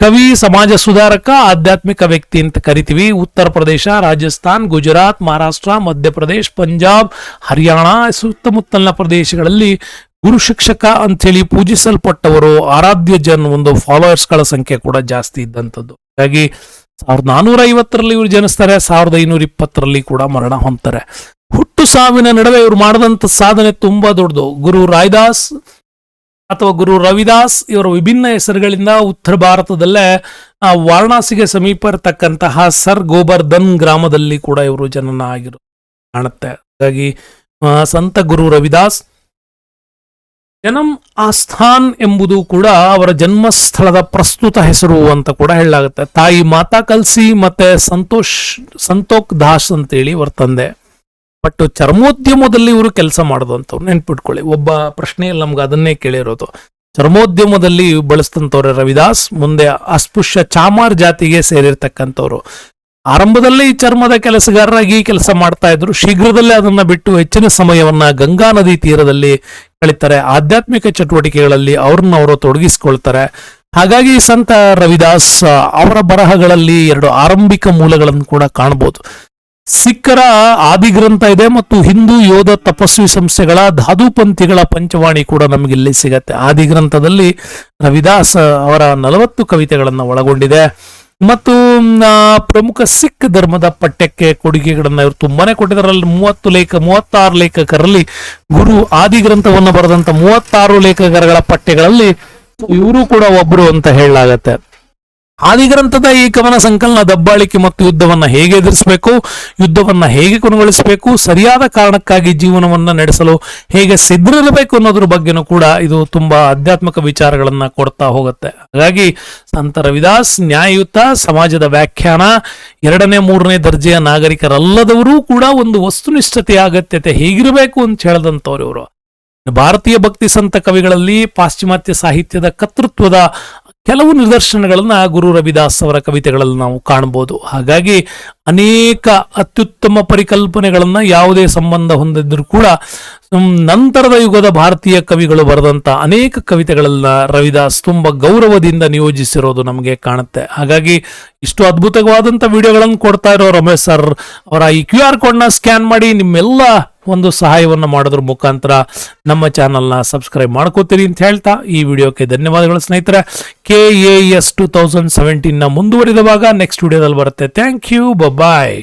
ಕವಿ, ಸಮಾಜ ಸುಧಾರಕ, ಆಧ್ಯಾತ್ಮಿಕ ವ್ಯಕ್ತಿ ಅಂತ ಕರಿತೀವಿ. ಉತ್ತರ ಪ್ರದೇಶ, ರಾಜಸ್ಥಾನ್, ಗುಜರಾತ್, ಮಹಾರಾಷ್ಟ್ರ, ಮಧ್ಯಪ್ರದೇಶ, ಪಂಜಾಬ್, ಹರಿಯಾಣ, ಸುತ್ತಮುತ್ತಲಿನ ಪ್ರದೇಶಗಳಲ್ಲಿ ಗುರು ಶಿಕ್ಷಕ ಅಂತೇಳಿ ಪೂಜಿಸಲ್ಪಟ್ಟವರು ಆರಾಧ್ಯ ಜನ್ ಒಂದು ಫಾಲೋವರ್ಸ್ಗಳ ಸಂಖ್ಯೆ ಕೂಡ ಜಾಸ್ತಿ ಇದ್ದಂಥದ್ದು. ಹಾಗಾಗಿ ಸಾವಿರದ ನಾನೂರ ಐವತ್ತರಲ್ಲಿ ಇವರು ಜನಿಸ್ತಾರೆ, ಸಾವಿರದ ಐನೂರ ಇಪ್ಪತ್ತರಲ್ಲಿ ಕೂಡ ಮರಣ ಹೊಂತಾರೆ ಹುಟ್ಟು ಸಾವಿನ ನಡುವೆ ಇವರು ಮಾಡಿದಂತ ಸಾಧನೆ ತುಂಬಾ ದೊಡ್ಡದು. ಗುರು ರಾಯ್ದಾಸ್ ಅಥವಾ ಗುರು ರವಿದಾಸ್ ಇವರ ವಿಭಿನ್ನ ಹೆಸರುಗಳಿಂದ ಉತ್ತರ ಭಾರತದಲ್ಲೇ ವಾರಣಾಸಿಗೆ ಸಮೀಪ ಇರತಕ್ಕಂತಹ ಸರ್ ಗೋಬರ್ಧನ್ ಗ್ರಾಮದಲ್ಲಿ ಕೂಡ ಇವರು ಜನನ ಆಗಿರೋ ಕಾಣುತ್ತೆ. ಹಾಗಾಗಿ ಸಂತ ಗುರು ರವಿದಾಸ್ ಜನಂ ಆಸ್ಥಾನ್ ಎಂಬುದು ಕೂಡ ಅವರ ಜನ್ಮಸ್ಥಳದ ಪ್ರಸ್ತುತ ಹೆಸರು ಅಂತ ಕೂಡ ಹೇಳಲಾಗುತ್ತೆ. ತಾಯಿ ಮಾತಾ ಕಲ್ಸಿ ಮತ್ತೆ ಸಂತೋಷ್, ಸಂತೋಕ್ ದಾಸ್ ಅಂತೇಳಿ ಇವರ ತಂದೆ. ಬಟ್ ಚರ್ಮೋದ್ಯಮದಲ್ಲಿ ಇವರು ಕೆಲಸ ಮಾಡಿದಂಥವ್ರು. ನೆನ್ಪಿಟ್ಕೊಳ್ಳಿ, ಒಬ್ಬ ಪ್ರಶ್ನೆಯಲ್ಲಿ ನಮ್ಗೆ ಅದನ್ನೇ ಕೇಳಿರೋದು. ಚರ್ಮೋದ್ಯಮದಲ್ಲಿ ಬಳಸ್ತಂಥವ್ರೆ ರವಿದಾಸ್, ಮುಂದೆ ಅಸ್ಪೃಶ್ಯ ಚಾಮಾರ್ ಜಾತಿಗೆ ಸೇರಿರ್ತಕ್ಕಂಥವ್ರು. ಆರಂಭದಲ್ಲಿ ಚರ್ಮದ ಕೆಲಸಗಾರರಾಗಿ ಕೆಲಸ ಮಾಡ್ತಾ ಇದ್ರು. ಶೀಘ್ರದಲ್ಲೇ ಅದನ್ನ ಬಿಟ್ಟು ಹೆಚ್ಚಿನ ಸಮಯವನ್ನ ಗಂಗಾ ನದಿ ತೀರದಲ್ಲಿ ಕಳೀತಾರೆ. ಆಧ್ಯಾತ್ಮಿಕ ಚಟುವಟಿಕೆಗಳಲ್ಲಿ ಅವ್ರನ್ನ ಅವರು ತೊಡಗಿಸಿಕೊಳ್ತಾರೆ. ಹಾಗಾಗಿ ಸಂತ ರವಿದಾಸ್ ಅವರ ಬರಹಗಳಲ್ಲಿ ಎರಡು ಆರಂಭಿಕ ಮೂಲಗಳನ್ನು ಕೂಡ ಕಾಣಬಹುದು ಸಿಖ್ಖರ ಆದಿಗ್ರಂಥ ಇದೆ ಮತ್ತು ಹಿಂದೂ, ಯೋಧ, ತಪಸ್ವಿ ಸಂಸ್ಥೆಗಳ ಧಾದುಪಂಥಿಗಳ ಪಂಚವಾಣಿ ಕೂಡ ನಮಗೆ ಇಲ್ಲಿ ಸಿಗತ್ತೆ ಆದಿಗ್ರಂಥದಲ್ಲಿ ರವಿದಾಸ್ ಅವರ ನಲವತ್ತು ಕವಿತೆಗಳನ್ನು ಒಳಗೊಂಡಿದೆ. ಮತ್ತು ಪ್ರಮುಖ ಸಿಖ್ ಧರ್ಮದ ಪಠ್ಯಕ್ಕೆ ಕೊಡುಗೆಗಳನ್ನ ಇವರು ತುಂಬಾನೇ ಕೊಟ್ಟಿದ್ದಾರೆ ಮೂವತ್ತು ಲೇಖ, ಮೂವತ್ತಾರು ಲೇಖಕರಲ್ಲಿ ಗುರು ಆದಿ ಗ್ರಂಥವನ್ನು ಬರೆದಂತ ಮೂವತ್ತಾರು ಲೇಖಕರಗಳ ಪಠ್ಯಗಳಲ್ಲಿ ಇವರು ಕೂಡ ಒಬ್ರು ಅಂತ ಹೇಳಲಾಗತ್ತೆ. ಆದಿಗ್ರಂಥದ ಈ ಕವನ ಸಂಕಲನ ದಬ್ಬಾಳಿಕೆ ಮತ್ತು ಯುದ್ಧವನ್ನ ಹೇಗೆ ಎದುರಿಸಬೇಕು, ಯುದ್ಧವನ್ನ ಹೇಗೆ ಕೊನೆಗೊಳಿಸಬೇಕು, ಸರಿಯಾದ ಕಾರಣಕ್ಕಾಗಿ ಜೀವನವನ್ನ ನಡೆಸಲು ಹೇಗೆ ಸಿದ್ಧರಿರಬೇಕು ಅನ್ನೋದ್ರ ಬಗ್ಗೆನೂ ಕೂಡ ಇದು ತುಂಬಾ ಆಧ್ಯಾತ್ಮಿಕ ವಿಚಾರಗಳನ್ನ ಕೊಡ್ತಾ ಹೋಗುತ್ತೆ. ಹಾಗಾಗಿ ಸಂತ ರವಿದಾಸ್ ನ್ಯಾಯಯುತ ಸಮಾಜದ ವ್ಯಾಖ್ಯಾನ, ಎರಡನೇ, ಮೂರನೇ ದರ್ಜೆಯ ನಾಗರಿಕರಲ್ಲದವರೂ ಕೂಡ ಒಂದು ವಸ್ತುನಿಷ್ಠತೆಯ ಅಗತ್ಯತೆ ಹೇಗಿರಬೇಕು ಅಂತ ಹೇಳ್ದಂಥವ್ರು ಇವರು. ಭಾರತೀಯ ಭಕ್ತಿ ಸಂತ ಕವಿಗಳಲ್ಲಿ ಪಾಶ್ಚಿಮಾತ್ಯ ಸಾಹಿತ್ಯದ ಕರ್ತೃತ್ವದ ಕೆಲವು ನಿದರ್ಶನಗಳನ್ನು ಗುರು ರವಿದಾಸ್ ಅವರ ಕವಿತೆಗಳಲ್ಲಿ ನಾವು ಕಾಣಬಹುದು. ಹಾಗಾಗಿ ಅನೇಕ ಅತ್ಯುತ್ತಮ ಪರಿಕಲ್ಪನೆಗಳನ್ನು ಯಾವುದೇ ಸಂಬಂಧ ಹೊಂದಿದ್ರು ಕೂಡ ನಂತರದ ಯುಗದ ಭಾರತೀಯ ಕವಿಗಳು ಬರೆದಂತ ಅನೇಕ ಕವಿತೆಗಳನ್ನ ರವಿದಾಸ್ ತುಂಬಾ ಗೌರವದಿಂದ ನಿಯೋಜಿಸಿರೋದು ನಮಗೆ ಕಾಣುತ್ತೆ. ಹಾಗಾಗಿ ಇಷ್ಟು ಅದ್ಭುತವಾದಂತ ವಿಡಿಯೋಗಳನ್ನು ಕೊಡ್ತಾ ಇರೋ ರಮೇಶ್ ಸರ್, ಅವರ ಈ ಕ್ಯೂ ಆರ್ ಕೋಡ್ನ ಸ್ಕ್ಯಾನ್ ಮಾಡಿ ನಿಮ್ಮೆಲ್ಲ ಒಂದು ಸಹಾಯವನ್ನು ಮಾಡೋದ್ರ ಮುಖಾಂತರ ನಮ್ಮ ಚಾನಲ್ನ ಸಬ್ಸ್ಕ್ರೈಬ್ ಮಾಡ್ಕೋತೀರಿ ಅಂತ ಹೇಳ್ತಾ ಈ ವಿಡಿಯೋಕ್ಕೆ ಧನ್ಯವಾದಗಳು ಸ್ನೇಹಿತರೆ. K A S two thousand ಸೆವೆಂಟೀನ್ನ ಮುಂದುವರಿದ ಭಾಗ ನೆಕ್ಸ್ಟ್ ವಿಡಿಯೋದಲ್ಲಿ ಬರುತ್ತೆ. Thank you bye